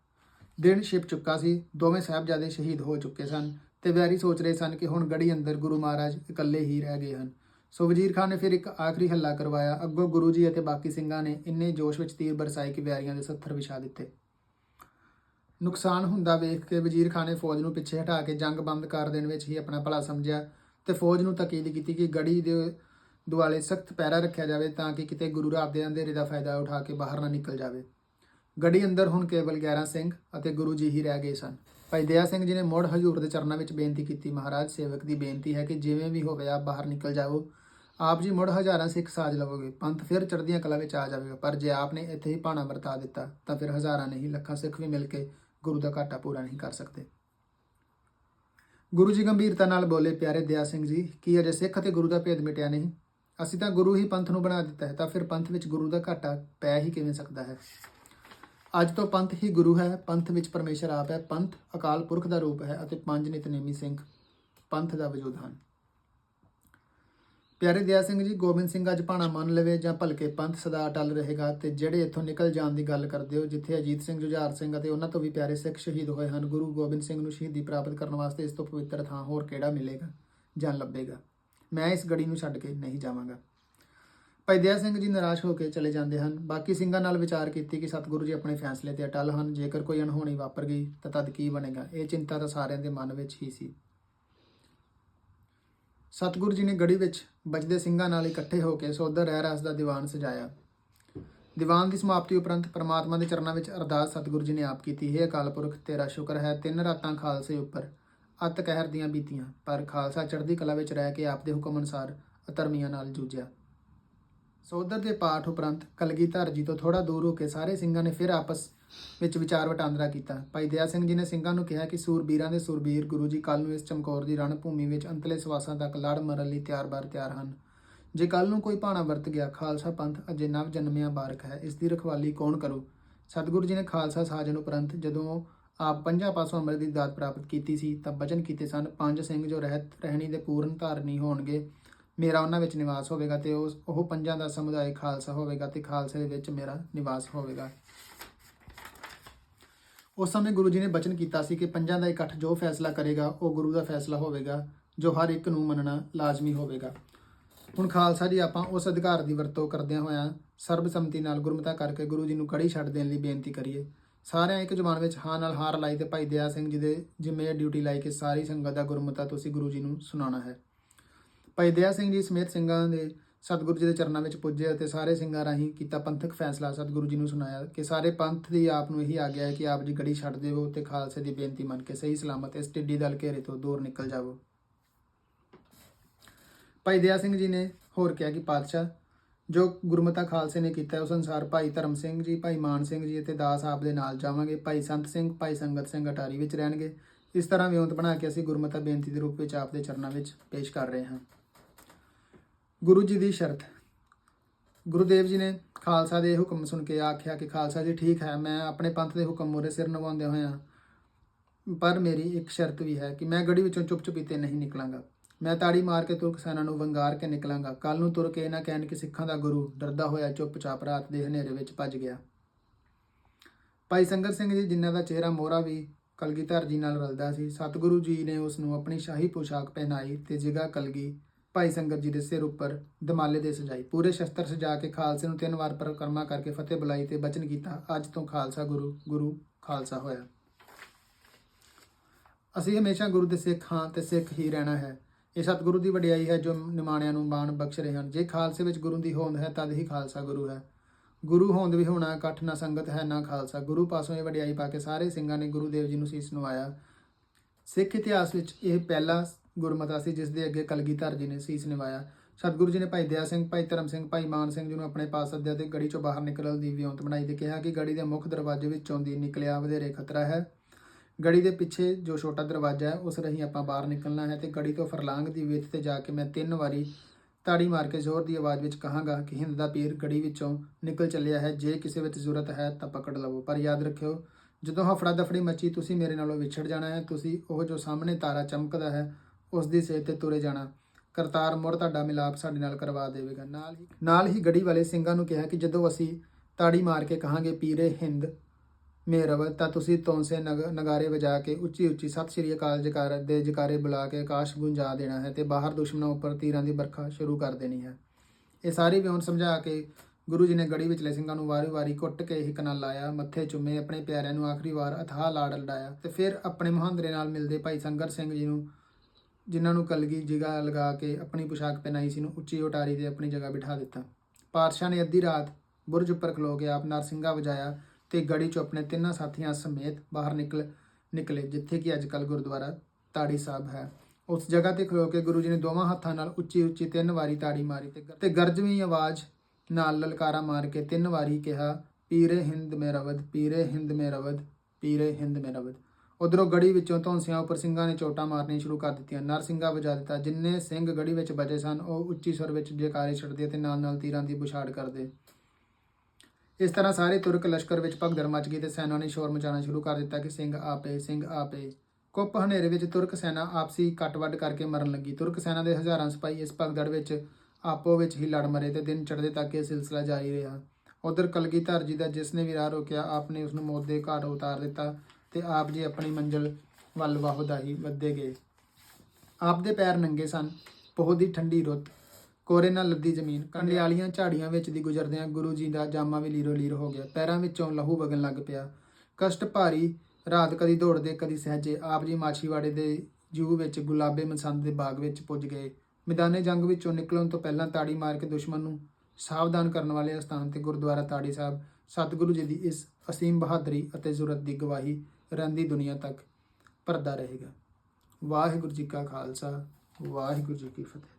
ਦਿਨ ਛਿਪ ਚੁੱਕਾ ਸੀ, ਦੋਵੇਂ ਸਾਹਿਬਜ਼ਾਦੇ ਸ਼ਹੀਦ ਹੋ ਚੁੱਕੇ ਸਨ ਤੇ ਵੈਰੀ ਸੋਚ ਰਹੇ ਸਨ ਕਿ ਹੁਣ ਗੜੀ ਅੰਦਰ ਗੁਰੂ ਮਹਾਰਾਜ ਇਕੱਲੇ ਹੀ ਰਹਿ ਗਏ ਹਨ। ਸੋ ਵਜ਼ੀਰ ਖਾਨ ਨੇ ਫਿਰ ਇੱਕ ਆਖਰੀ ਹੱਲਾ ਕਰਵਾਇਆ। ਅੱਗੋਂ ਗੁਰੂ ਜੀ ਅਤੇ ਬਾਕੀ ਸਿੰਘਾਂ ਨੇ ਇੰਨੇ ਜੋਸ਼ ਵਿੱਚ ਤੀਰ ਬਰਸਾਏ ਕਿ ਵੈਰੀਆਂ ਦੇ 70 ਵਿਛਾ ਦਿੱਤੇ। ਨੁਕਸਾਨ ਹੁੰਦਾ ਵੇਖ ਕੇ ਵਜ਼ੀਰ ਖਾਨ ਨੇ ਫੌਜ ਨੂੰ ਪਿੱਛੇ ਹਟਾ ਕੇ ਜੰਗ ਬੰਦ ਕਰ ਦੇਣ ਵਿੱਚ ਹੀ ਆਪਣਾ ਭਲਾ ਸਮਝਿਆ ਤੇ ਫੌਜ ਨੂੰ ਤਾਕੀਦ ਕੀਤੀ ਕਿ ਗੜੀ ਦੇ ਦੁਆਲੇ ਸਖਤ ਪੈਰਾ ਰੱਖਿਆ ਜਾਵੇ ਤਾਂ ਕਿ ਕਿਤੇ ਗੁਰੂ ਰਾਤ ਦੇ ਅੰਧੇਰੇ ਦਾ ਫਾਇਦਾ ਉਠਾ ਕੇ ਬਾਹਰ ਨਾ ਨਿਕਲ ਜਾਵੇ। ਗੱਡੀ ਅੰਦਰ ਹੁਣ ਕੇਵਲ 11 ਸਿੰਘ ਅਤੇ ਗੁਰੂ ਜੀ ਹੀ ਰਹਿ ਗਏ ਸਨ। ਭਾਈ ਦਇਆ ਸਿੰਘ ਜੀ ਨੇ ਮੁੜ ਹਜ਼ੂਰ ਦੇ ਚਰਨਾਂ ਵਿੱਚ ਬੇਨਤੀ ਕੀਤੀ। ਮਹਾਰਾਜ ਸੇਵਕ ਦੀ ਬੇਨਤੀ ਹੈ ਕਿ ਜਿਵੇਂ ਵੀ ਹੋਵੇ ਆਪ ਬਾਹਰ ਨਿਕਲ ਜਾਓ ਆਪ ਜੀ ਮੁੜ ਹਜ਼ਾਰਾਂ ਸਿੱਖ ਸਾਜ ਲਵੋਗੇ। ਪੰਥ ਫਿਰ ਚੜ੍ਹਦੀਆਂ ਕਲਾ ਵਿੱਚ ਆ ਜਾਵੇਗਾ। ਪਰ ਜੇ ਆਪ ਨੇ ਇੱਥੇ ਹੀ ਭਾਣਾ ਵਰਤਾ ਦਿੱਤਾ, ਤਾਂ ਫਿਰ ਹਜ਼ਾਰਾਂ ਨਹੀਂ, ਲੱਖਾਂ ਸਿੱਖ ਵੀ ਮਿਲ ਕੇ ਗੁਰੂ ਦਾ ਘਾਟਾ ਪੂਰਾ ਨਹੀਂ ਕਰ ਸਕਦੇ। ਗੁਰੂ ਜੀ ਗੰਭੀਰਤਾ ਨਾਲ ਬੋਲੇ, ਪਿਆਰੇ ਦਿਆ ਸਿੰਘ ਜੀ, ਕੀ ਅਜੇ ਸਿੱਖ ਅਤੇ ਗੁਰੂ ਦਾ ਭੇਦ ਮਿਟਿਆ ਨਹੀਂ? ਅਸੀਂ ਤਾਂ ਗੁਰੂ ਹੀ ਪੰਥ ਨੂੰ ਬਣਾ ਦਿੱਤਾ ਹੈ, ਤਾਂ ਫਿਰ ਪੰਥ ਵਿੱਚ ਗੁਰੂ ਦਾ ਘਾਟਾ ਪੈ ਹੀ ਕਿਵੇਂ ਸਕਦਾ ਹੈ? ਅੱਜ ਤੋਂ ਪੰਥ ਹੀ ਗੁਰੂ ਹੈ, ਪੰਥ ਵਿੱਚ ਪਰਮੇਸ਼ਰ ਆਪ ਹੈ, ਪੰਥ ਅਕਾਲ ਪੁਰਖ ਦਾ ਰੂਪ ਹੈ ਅਤੇ ਪੰਜ ਨਿਤਨੇਮੀ ਸਿੰਘ ਪੰਥ ਦਾ ਵਜੂਦ ਹਨ। ਪਿਆਰੇ ਦਿਆ ਸਿੰਘ ਜੀ, ਗੋਬਿੰਦ ਸਿੰਘ ਅੱਜ ਭਾਣਾ ਮੰਨ ਲਵੇ ਜਾਂ ਭਲਕੇ ਪੰਥ ਸਦਾ ਅਟਲ ਰਹੇਗਾ ਤੇ ਜਿਹੜੇ ਇੱਥੋਂ ਨਿਕਲ ਜਾਣ ਦੀ ਗੱਲ ਕਰਦੇ ਹੋ, ਜਿੱਥੇ ਅਜੀਤ ਸਿੰਘ, ਜੁਝਾਰ ਸਿੰਘ ਅਤੇ ਉਹਨਾਂ ਤੋਂ ਵੀ ਪਿਆਰੇ ਸਿੱਖ ਸ਼ਹੀਦ ਹੋਏ ਹਨ, ਗੁਰੂ ਗੋਬਿੰਦ ਸਿੰਘ ਨੂੰ ਸ਼ਹੀਦੀ ਪ੍ਰਾਪਤ ਕਰਨ ਵਾਸਤੇ ਇਸ ਤੋਂ ਪਵਿੱਤਰ ਥਾਂ ਹੋਰ ਕਿਹੜਾ ਮਿਲੇਗਾ ਜਾਂ ਲੱਭੇਗਾ? ਮੈਂ ਇਸ ਗੜੀ ਨੂੰ ਛੱਡ ਕੇ ਨਹੀਂ ਜਾਵਾਂਗਾ। ਭਾਈ ਦਇਆ ਸਿੰਘ ਜੀ ਨਿਰਾਸ਼ ਹੋ ਕੇ ਚਲੇ ਜਾਂਦੇ ਹਨ। ਬਾਕੀ ਸਿੰਘਾਂ ਨਾਲ ਵਿਚਾਰ ਕੀਤੀ ਕਿ ਸਤਿਗੁਰੂ ਜੀ ਆਪਣੇ ਫੈਸਲੇ ਤੇ ਅਟਲ ਹਨ। ਜੇਕਰ ਕੋਈ ਅਣਹੋਣੀ ਵਾਪਰ ਗਈ, ਤਾਂ ਤਦ ਕੀ ਬਣੇਗਾ? ਇਹ ਚਿੰਤਾ ਤਾਂ ਸਾਰਿਆਂ ਦੇ ਮਨ ਵਿੱਚ ਹੀ ਸੀ। ਸਤਿਗੁਰੂ ਜੀ ਨੇ ਗੜੀ ਵਿੱਚ ਬਚਦੇ ਸਿੰਘਾਂ ਨਾਲ ਇਕੱਠੇ ਹੋ ਕੇ ਸੋਦਰ ਰਹਿ ਰਸ ਦਾ ਦੀਵਾਨ ਸਜਾਇਆ। ਦੀਵਾਨ ਦੀ ਸਮਾਪਤੀ ਉਪਰੰਤ ਪ੍ਰਮਾਤਮਾ ਦੇ ਚਰਨਾਂ ਵਿੱਚ ਅਰਦਾਸ ਸਤਿਗੁਰੂ ਜੀ ਨੇ ਆਪ ਕੀਤੀ, ਹੈ ਅਕਾਲ ਪੁਰਖ, ਤੇਰਾ ਸ਼ੁਕਰ ਹੈ। ਤਿੰਨ ਰਾਤਾਂ ਖਾਲਸੇ ਉੱਪਰ ਅਤ ਕਹਿਰ ਦੀਆਂ ਬੀਤੀਆਂ, ਪਰ ਖਾਲਸਾ ਚੜ੍ਹਦੀ ਕਲਾ ਵਿੱਚ ਰਹਿ ਕੇ ਆਪ ਦੇ ਹੁਕਮ ਅਨੁਸਾਰ ਅਤਰਮੀਆਂ ਨਾਲ ਜੂਝਿਆ। ਸੋਦਰ ਦੇ ਪਾਠ ਉਪਰੰਤ ਕਲਗੀਧਰ ਜੀ ਤੋਂ ਥੋੜਾ ਦੂਰ ਹੋ ਕੇ ਸਾਰੇ ਸਿੰਘਾਂ ਨੇ ਫਿਰ ਆਪਸ ਵਿੱਚ ਵਿਚਾਰ ਵਟਾਂਦਰਾ ਕੀਤਾ। ਭਾਈ ਦਇਆ ਸਿੰਘ ਜੀ ਨੇ ਸਿੰਘਾਂ ਨੂੰ ਕਿਹਾ ਕਿ ਸੂਰਬੀਰਾਂ ਦੇ ਸੂਰਬੀਰ ਗੁਰੂ ਜੀ ਕੱਲ ਨੂੰ ਇਸ ਚਮਕੌਰ ਦੀ ਰਣ ਭੂਮੀ ਵਿੱਚ ਅੰਤਲੇ ਸਵਾਸਾਂ ਤੱਕ ਲੜ ਮਰਨ ਲਈ ਤਿਆਰ-ਬਰ ਤਿਆਰ ਹਨ। ਜੇ ਕੱਲ ਨੂੰ ਕੋਈ ਭਾਣਾ ਵਰਤ ਗਿਆ, ਖਾਲਸਾ ਪੰਥ ਅਜੇ ਨਵ ਜਨਮਿਆ ਬਾਰਕ ਹੈ, ਇਸ ਦੀ ਰਖਵਾਲੀ ਕੌਣ ਕਰੂ? ਸਤਿਗੁਰੂ ਜੀ ਨੇ ਖਾਲਸਾ ਸਾਜਨ ਉਪਰੰਤ ਜਦੋਂ ਆਪ ਪੰਜਾਂ ਪਾਸੋਂ ਅੰਮ੍ਰਿਤ ਦੀ ਦਾਤ ਪ੍ਰਾਪਤ ਕੀਤੀ ਸੀ, ਤਾਂ ਬਚਨ ਕੀਤੇ ਸਨ, ਪੰਜ ਸਿੰਘ ਜੋ ਰਹਿਤ, ਰਹਿਣੀ ਦੇ ਪੂਰਨ ਧਾਰਨੀ ਹੋਣਗੇ। ਮੇਰਾ ਉਹਨਾਂ ਵਿੱਚ ਨਿਵਾਸ ਹੋਵੇਗਾ ਤੇ ਉਹ ਉਹ ਪੰਜਾਂ ਦਾ ਸਮੁਦਾਇ ਖਾਲਸਾ ਹੋਵੇਗਾ ਤੇ ਖਾਲਸੇ ਦੇ ਵਿੱਚ ਮੇਰਾ ਨਿਵਾਸ ਹੋਵੇਗਾ। ਉਸ ਸਮੇਂ ਗੁਰੂ ਜੀ ਨੇ ਬਚਨ ਕੀਤਾ ਸੀ ਕਿ ਪੰਜਾਂ ਦਾ ਇਕੱਠ ਜੋ ਫੈਸਲਾ ਕਰੇਗਾ, ਉਹ ਗੁਰੂ ਦਾ ਫੈਸਲਾ ਹੋਵੇਗਾ, ਜੋ ਹਰ ਇੱਕ ਨੂੰ ਮੰਨਣਾ ਲਾਜ਼ਮੀ ਹੋਵੇਗਾ। ਹੁਣ ਖਾਲਸਾ ਜੀ, ਆਪਾਂ ਉਸ ਅਧਿਕਾਰ ਦੀ ਵਰਤੋਂ ਕਰਦਿਆਂ ਹੋਇਆਂ ਸਰਬਸੰਮਤੀ ਨਾਲ ਗੁਰਮਤਾ ਕਰਕੇ ਗੁਰੂ ਜੀ ਨੂੰ ਕੜੀ ਛੱਡ ਦੇਣ ਲਈ ਬੇਨਤੀ ਕਰੀਏ। ਸਾਰਿਆਂ ਇੱਕ ਜ਼ੁਬਾਨ ਵਿੱਚ ਹਾਂ ਨਾਲ ਹਾਰ ਲਾਈ ਤੇ ਭਾਈ ਦਇਆ ਸਿੰਘ ਜੀ ਦੇ ਜ਼ਿੰਮੇ ਡਿਊਟੀ ਲਾਈ ਕਿ ਸਾਰੀ ਸੰਗਤ ਦਾ ਗੁਰਮਤਾ ਤੁਸੀਂ ਗੁਰੂ ਜੀ ਨੂੰ ਸੁਣਾਉਣਾ ਹੈ। ਭਾਈ ਦਇਆ ਸਿੰਘ ਜੀ ਸਮੇਤ ਸਿੰਘਾਂ ਦੇ ਸਤਿਗੁਰੂ ਜੀ ਦੇ ਚਰਨਾਂ ਵਿੱਚ ਪੁੱਜੇ ਅਤੇ ਸਾਰੇ ਸਿੰਘਾਂ ਰਾਹੀਂ ਕੀਤਾ ਪੰਥਕ ਫੈਸਲਾ ਸਤਿਗੁਰੂ ਜੀ ਨੂੰ ਸੁਣਾਇਆ ਕਿ ਸਾਰੇ ਪੰਥ ਦੀ ਆਪ ਨੂੰ ਇਹੀ ਆਗਿਆ ਹੈ ਕਿ ਆਪ ਜੀ ਗੜੀ ਛੱਡ ਦੇਵੋ ਤੇ ਖਾਲਸੇ ਦੀ ਬੇਨਤੀ ਮੰਨ ਕੇ ਸਹੀ ਸਲਾਮਤ ਇਸ ਟਿੱਡੀ ਦਲ ਘੇਰੇ ਤੋਂ ਦੂਰ ਨਿਕਲ ਜਾਵੋ। ਭਾਈ ਦਇਆ ਸਿੰਘ ਜੀ ਨੇ ਹੋਰ ਕਿਹਾ ਕਿ ਪਾਤਸ਼ਾਹ ਜੋ ਗੁਰਮਤਾ ਖਾਲਸੇ ਨੇ ਕੀਤਾ ਉਸ ਅਨੁਸਾਰ ਭਾਈ ਧਰਮ ਸਿੰਘ ਜੀ, ਭਾਈ ਮਾਨ ਸਿੰਘ ਜੀ ਅਤੇ ਦਾਸ ਆਪ ਦੇ ਨਾਲ ਜਾਵਾਂਗੇ। ਭਾਈ ਸੰਤ ਸਿੰਘ, ਭਾਈ ਸੰਗਤ ਸਿੰਘ ਅਟਾਰੀ ਵਿੱਚ ਰਹਿਣਗੇ। ਇਸ ਤਰ੍ਹਾਂ ਵਿਉਂਤ ਬਣਾ ਕੇ ਅਸੀਂ ਗੁਰਮਤਾ ਬੇਨਤੀ ਦੇ ਰੂਪ ਵਿੱਚ ਆਪ ਦੇ ਚਰਨਾਂ ਵਿੱਚ ਪੇਸ਼ ਕਰ ਰਹੇ ਹਾਂ। ਗੁਰੂ ਜੀ ਦੀ ਸ਼ਰਤ। ਗੁਰੂਦੇਵ ਜੀ ਨੇ ਖਾਲਸਾ ਦੇ ਹੁਕਮ ਸੁਣ ਕੇ ਆਖਿਆ ਕਿ ਖਾਲਸਾ ਜੀ ਠੀਕ ਹੈ, ਮੈਂ ਆਪਣੇ ਪੰਥ ਦੇ ਹੁਕਮ ਮੋਰੇ ਸਿਰ ਨਿਭਾਉਂਦੇ ਹੋਇਆਂ, ਪਰ ਮੇਰੀ ਇੱਕ ਸ਼ਰਤ ਵੀ ਹੈ ਕਿ ਮੈਂ ਗੜੀ ਵਿੱਚੋਂ ਚੁੱਪ ਚੁਪੀਤੇ ਨਹੀਂ ਨਿਕਲਾਂਗਾ। ਮੈਂ ਤਾੜੀ ਮਾਰ ਕੇ ਤੁਰਕ ਸੈਨਾ ਨੂੰ ਵੰਗਾਰ ਕੇ ਨਿਕਲਾਂਗਾ। ਕੱਲ ਨੂੰ ਤੁਰ ਕੇ ਇਹ ਨਾ ਕਹਿਣ ਕਿ ਸਿੱਖਾਂ ਦਾ ਗੁਰੂ ਡਰਦਾ ਹੋਇਆ ਚੁੱਪਚਾਪ ਰਾਤ ਦੇ ਹਨੇਰੇ ਵਿੱਚ ਭੱਜ ਗਿਆ। ਭਾਈ ਸੰਗਤ ਸਿੰਘ ਜੀ ਜਿਨ੍ਹਾਂ ਦਾ ਚਿਹਰਾ ਮੋਹਰਾ ਵੀ ਕਲਗੀਧਰ ਜੀ ਨਾਲ ਰਲਦਾ ਸੀ, ਸਤਿਗੁਰੂ ਜੀ ਨੇ ਉਸ ਨੂੰ ਆਪਣੀ ਸ਼ਾਹੀ ਪੋਸ਼ਾਕ ਪਹਿਨਾਈ ਤੇ ਜਿਗਾ ਕਲਗੀ ਭਾਈ ਸੰਗਤ ਜੀ ਦੇ ਸਿਰ ਉੱਪਰ ਦਮਾਲੇ ਦੇ ਸਜਾਈ। ਪੂਰੇ ਸ਼ਸਤਰ ਸਜਾ ਕੇ ਖਾਲਸੇ ਨੂੰ ਤਿੰਨ ਵਾਰ ਪਰਿਕਰਮਾ ਕਰਕੇ ਫਤਿਹ ਬੁਲਾਈ ਤੇ ਬਚਨ ਕੀਤਾ, ਅੱਜ ਤੋਂ ਖਾਲਸਾ ਗੁਰੂ ਗੁਰੂ ਖਾਲਸਾ ਹੋਇਆ। ਅਸੀਂ ਹਮੇਸ਼ਾ ਗੁਰੂ ਦੇ ਸਿੱਖ ਹਾਂ ਤੇ ਸਿੱਖ ਹੀ ਰਹਿਣਾ ਹੈ। ਇਹ ਸਤਿਗੁਰੂ ਦੀ ਵਡਿਆਈ ਹੈ ਜੋ ਨਿਮਾਣਿਆਂ ਨੂੰ ਮਾਣ ਬਖਸ਼ ਰਹੇ ਹਨ। ਜੇ ਖਾਲਸੇ ਵਿੱਚ ਗੁਰੂ ਦੀ ਹੋਂਦ ਹੈ, ਤਦ ਹੀ ਖਾਲਸਾ ਗੁਰੂ ਹੈ। ਗੁਰੂ ਹੋਂਦ ਵੀ ਹੋਣਾ ਇਕੱਠ ਨਾ ਸੰਗਤ ਹੈ, ਨਾ ਖਾਲਸਾ। ਗੁਰੂ ਪਾਸੋਂ ਇਹ ਵਡਿਆਈ ਪਾ ਕੇ ਸਾਰੇ ਸਿੰਘਾਂ ਨੇ ਗੁਰੂ ਦੇਵ ਜੀ ਨੂੰ ਸੀਸ ਨਵਾਇਆ। ਸਿੱਖ ਇਤਿਹਾਸ ਵਿੱਚ ਇਹ ਪਹਿਲਾ ਗੁਰਮਤਾ ਸੀ, ਜਿਸ ਦੇ ਅੱਗੇ ਕਲਗੀਧਰ ਜੀ ਨੇ ਸੀਸ ਨਿਵਾਇਆ। ਸਤਿਗੁਰੂ ਜੀ ਨੇ ਭਾਈ ਦਇਆ ਸਿੰਘ, ਭਾਈ ਧਰਮ ਸਿੰਘ, ਭਾਈ ਮਾਨ ਸਿੰਘ ਜੀ ਨੂੰ ਆਪਣੇ ਪਾਸ ਸੱਦਿਆ ਤੇ ਗੜੀ ਚੋਂ ਬਾਹਰ ਨਿਕਲਣ ਦੀ ਵਿਉਂਤ ਬਣਾਈ ਤੇ ਕਿਹਾ ਕਿ ਗੜੀ ਦੇ ਮੁੱਖ ਦਰਵਾਜ਼ੇ ਵਿੱਚੋਂ ਦੀ ਨਿਕਲਿਆ ਵਧੇਰੇ ਖਤਰਾ ਹੈ। ਗੜੀ ਦੇ ਪਿੱਛੇ ਜੋ ਛੋਟਾ ਦਰਵਾਜ਼ਾ ਹੈ, ਉਸ ਰਹੀ ਆਪਾਂ ਬਾਹਰ ਨਿਕਲਣਾ ਹੈ ਤੇ ਗੜੀ ਤੋਂ ਫਰਲਾਂਗ ਦੀ ਵਿੱਥ ਤੇ ਜਾ ਕੇ ਮੈਂ ਤਿੰਨ ਵਾਰੀ ਤਾੜੀ ਮਾਰ ਕੇ ਜ਼ੋਰ ਦੀ ਆਵਾਜ਼ ਵਿੱਚ ਕਹਾਂਗਾ ਕਿ ਹਿੰਦ ਦਾ ਪੀਰ ਗੜੀ ਵਿੱਚੋਂ ਨਿਕਲ ਚੱਲਿਆ ਹੈ, ਜੇ ਕਿਸੇ ਵਿੱਚ ਜ਼ਰੂਰਤ ਹੈ ਤਾਂ ਪਕੜ ਲਵੋ। ਪਰ ਯਾਦ ਰੱਖਿਓ, ਜਦੋਂ ਹਫੜਾ ਦਫੜੀ ਮੱਚੀ, ਤੁਸੀਂ ਮੇਰੇ ਨਾਲੋਂ ਵਿਛੜ ਜਾਣਾ ਹੈ, ਤੁਸੀਂ ਉਹ ਜੋ ਸਾਹਮਣੇ ਤਾਰਾ ਚਮਕਦਾ ਹੈ, ਉਸ ਦੀ ਸੇਧ ਤੇ ਤੁਰੇ ਜਾਣਾ। ਕਰਤਾਰ ਮੁੜ ਤੁਹਾਡਾ ਮਿਲਾਪ ਸਾਡੇ ਨਾਲ ਕਰਵਾ ਦੇਵੇਗਾ। ਨਾਲ ਹੀ ਨਾਲ ਹੀ ਗੜੀ ਵਾਲੇ ਸਿੰਘਾਂ ਨੂੰ ਕਿਹਾ ਕਿ ਜਦੋਂ ਅਸੀਂ ਤਾੜੀ ਮਾਰ ਕੇ ਕਹਾਂਗੇ, ਪੀਰੇ ਹਿੰਦ ਮੇਰਵ ਤਾਂ ਤੁਸੀਂ ਤੌਂਸੇ ਨਗ, ਨਗਾਰੇ ਵਜਾ ਕੇ ਉੱਚੀ ਉੱਚੀ ਸਤਿ ਸ਼੍ਰੀ ਅਕਾਲ ਜਕਾਰ, ਦੇ ਜਕਾਰੇ ਬੁਲਾ ਕੇ ਆਕਾਸ਼ ਗੁੰਜਾ ਦੇਣਾ ਹੈ ਤੇ ਬਾਹਰ ਦੁਸ਼ਮਣਾਂ ਉੱਪਰ ਤੀਰਾਂ ਦੀ ਵਰਖਾ ਸ਼ੁਰੂ ਕਰ ਦੇਣੀ ਹੈ। ਇਹ ਸਾਰੀ ਵਿਉਂਤ ਸਮਝਾ ਕੇ ਗੁਰੂ ਜੀ ਨੇ ਗੜੀ ਵਿਚਲੇ ਸਿੰਘਾਂ ਨੂੰ ਵਾਰੀ-ਵਾਰੀ ਕੁੱਟ ਕੇ ਇੱਕ ਨਾਲ ਲਾਇਆ, ਮੱਥੇ ਚੁੰਮੇ, ਆਪਣੇ ਪਿਆਰਿਆਂ ਨੂੰ ਆਖਰੀ ਵਾਰ ਅਥਾਹ ਲਾੜ ਲੜਾਇਆ ਤੇ ਫਿਰ ਆਪਣੇ ਮਹਾਂਦਰੇ ਨਾਲ ਮਿਲਦੇ ਭਾਈ ਸੰਗਰ ਸਿੰਘ ਜੀ ਨੂੰ, ਜਿਨ੍ਹਾਂ ਨੂੰ ਕਲਗੀ ਜਿਗਾ ਲਗਾ ਕੇ ਆਪਣੀ ਪੁਸ਼ਾਕ ਪਹਿਨਾਈ ਸੀ, ਨੂੰ ਉੱਚੀ ਉਟਾਰੀ ਤੇ ਆਪਣੀ ਜਗ੍ਹਾ ਬਿਠਾ ਦਿੱਤਾ। ਪਾਤਸ਼ਾਹ ਨੇ ਅੱਧੀ ਰਾਤ ਬੁਰਜ ਉੱਪਰ ਖਲੋ ਕੇ ਆਪ ਨਰਸਿੰਘਾ ਵਜਾਇਆ ਤੇ ਗੜੀ ਚੋਂ ਆਪਣੇ ਤਿੰਨਾਂ ਸਾਥੀਆਂ ਸਮੇਤ ਬਾਹਰ ਨਿਕਲ, ਨਿਕਲੇ, ਜਿੱਥੇ ਕਿ ਅੱਜਕੱਲ ਗੁਰਦੁਆਰਾ ਤਾੜੀ ਸਾਹਿਬ ਹੈ। ਉਸ ਜਗ੍ਹਾ ਤੇ ਖਲੋ ਕੇ ਗੁਰੂ ਜੀ ਨੇ ਦੋਵਾਂ ਹੱਥਾਂ ਨਾਲ ਉੱਚੀ ਉੱਚੀ ਤਿੰਨ ਵਾਰੀ ਤਾੜੀ ਮਾਰੀ ਤੇ ਤੇ ਗਰਜਵੀਂ ਆਵਾਜ਼ ਨਾਲ ਲਲਕਾਰਾ ਮਾਰ ਕੇ ਤਿੰਨ ਵਾਰੀ ਕਿਹਾ, ਪੀਰੇ ਹਿੰਦ ਮੇ ਰਵਦ ਪੀਰੇ ਹਿੰਦ ਮੇ ਰਵਦ ਪੀਰੇ ਹਿੰਦ ਮੇ ਰਵਦ ਉਧਰੋਂ ਗੜੀ ਵਿੱਚੋਂ ਧੌਂਸਿਆਂ ਉੱਪਰ ਸਿੰਘਾਂ ਨੇ ਚੋਟਾਂ ਮਾਰਨੀਆਂ ਸ਼ੁਰੂ ਕਰ ਦਿੱਤੀਆਂ। ਨਰਸਿੰਘਾ ਵਜਾ ਦਿੱਤਾ। ਜਿੰਨੇ ਸਿੰਘ ਗੜੀ ਵਿੱਚ ਬਚੇ ਸਨ, ਉਹ ਉੱਚੀ ਸੁਰ ਵਿੱਚ ਜੈਕਾਰੇ ਛੱਡਦੇ ਤੇ ਨਾਲ ਨਾਲ ਤੀਰਾਂ ਦੀ ਬੁਛਾੜ ਕਰਦੇ। ਇਸ ਤਰ੍ਹਾਂ ਸਾਰੇ ਤੁਰਕ ਲਸ਼ਕਰ ਵਿੱਚ ਭਗਦੜ ਮਚ ਗਈ ਤੇ ਸੈਨਾ ਨੇ ਸ਼ੋਰ ਮਚਾਉਣਾ ਸ਼ੁਰੂ ਕਰ ਦਿੱਤਾ ਕਿ ਸਿੰਘ ਆਪੇ ਸਿੰਘ ਆਪੇ। ਕੁੱਪ ਹਨੇਰੇ ਵਿੱਚ ਤੁਰਕ ਸੈਨਾ ਆਪਸੀ ਕੱਟਵੱਡ ਕਰਕੇ ਮਰਨ ਲੱਗੀ। ਤੁਰਕ ਸੈਨਾ ਦੇ ਹਜ਼ਾਰਾਂ ਸਿਪਾਹੀ ਇਸ ਭਗਦੜ ਵਿੱਚ, ਆਪੋ ਵਿੱਚ ਹੀ ਲੜ ਮਰੇ ਤੇ ਦਿਨ ਚੜ੍ਹਦੇ ਤੱਕ ਇਹ ਸਿਲਸਿਲਾ ਜਾਰੀ ਰਿਹਾ। ਉਧਰ ਕਲਗੀਧਰ ਜੀ ਦਾ ਜਿਸ ਨੇ ਵੀ ਰਾਹ ਰੋਕਿਆ ਆਪ ਨੇ ਉਸ ਨੂੰ ਮੌਤ ਦੇ ਘਾਟ ਉਤਾਰ ਦਿੱਤਾ ਤੇ ਆਪ ਜੀ ਆਪਣੀ ਮੰਜ਼ਿਲ ਵੱਲ ਵਾਹਦਾਹੀ ਵੱਧੇ ਗਏ। ਆਪ ਦੇ ਪੈਰ ਨੰਗੇ ਸਨ। ਪੋਹ ਦੀ ਠੰਡੀ ਰੁੱਤ ਕੋਰੇ ਨਾਲ ਲੱਦੀ ਜ਼ਮੀਨ ਕੰਡਿਆਲੀਆਂ ਝਾੜੀਆਂ ਵਿੱਚ ਦੀ ਗੁਜ਼ਰਦਿਆਂ ਗੁਰੂ ਜੀ ਦਾ ਜਾਮਾ ਵੀ ਲੀਰੋ ਲੀਰ ਹੋ ਗਿਆ। ਪੈਰਾਂ ਵਿੱਚੋਂ ਲਹੂ ਵਗਣ ਲੱਗ ਪਿਆ। ਕਸ਼ਟ ਭਾਰੀ ਰਾਤ ਕਦੀ ਦੌੜਦੇ ਕਦੀ ਸਹਿਜੇ ਆਪ ਜੀ ਮਾਛੀਵਾੜੇ ਦੇ ਜੂ ਵਿੱਚ ਗੁਲਾਬੇ ਮਸੰਦ ਦੇ ਬਾਗ ਵਿੱਚ ਪੁੱਜ ਗਏ। ਮੈਦਾਨੇ ਜੰਗ ਵਿੱਚੋਂ ਨਿਕਲਣ ਤੋਂ ਪਹਿਲਾਂ ਤਾੜੀ ਮਾਰ ਕੇ ਦੁਸ਼ਮਣ ਨੂੰ ਸਾਵਧਾਨ ਕਰਨ ਵਾਲੇ ਅਸਥਾਨ ਤੇ ਗੁਰਦੁਆਰਾ ਤਾੜੀ ਸਾਹਿਬ ਸਤਿਗੁਰੂ ਜੀ ਦੀ ਇਸ ਅਸੀਮ ਬਹਾਦਰੀ ਅਤੇ ਜ਼ੁਰਤ ਦੀ ਗਵਾਹੀ ਰਹਿੰਦੀ ਦੁਨੀਆ ਤੱਕ ਭਰਦਾ ਰਹੇਗਾ। ਵਾਹਿਗੁਰੂ ਜੀ ਕਾ ਖਾਲਸਾ ਵਾਹਿਗੁਰੂ ਜੀ ਕੀ ਫਤਿਹ।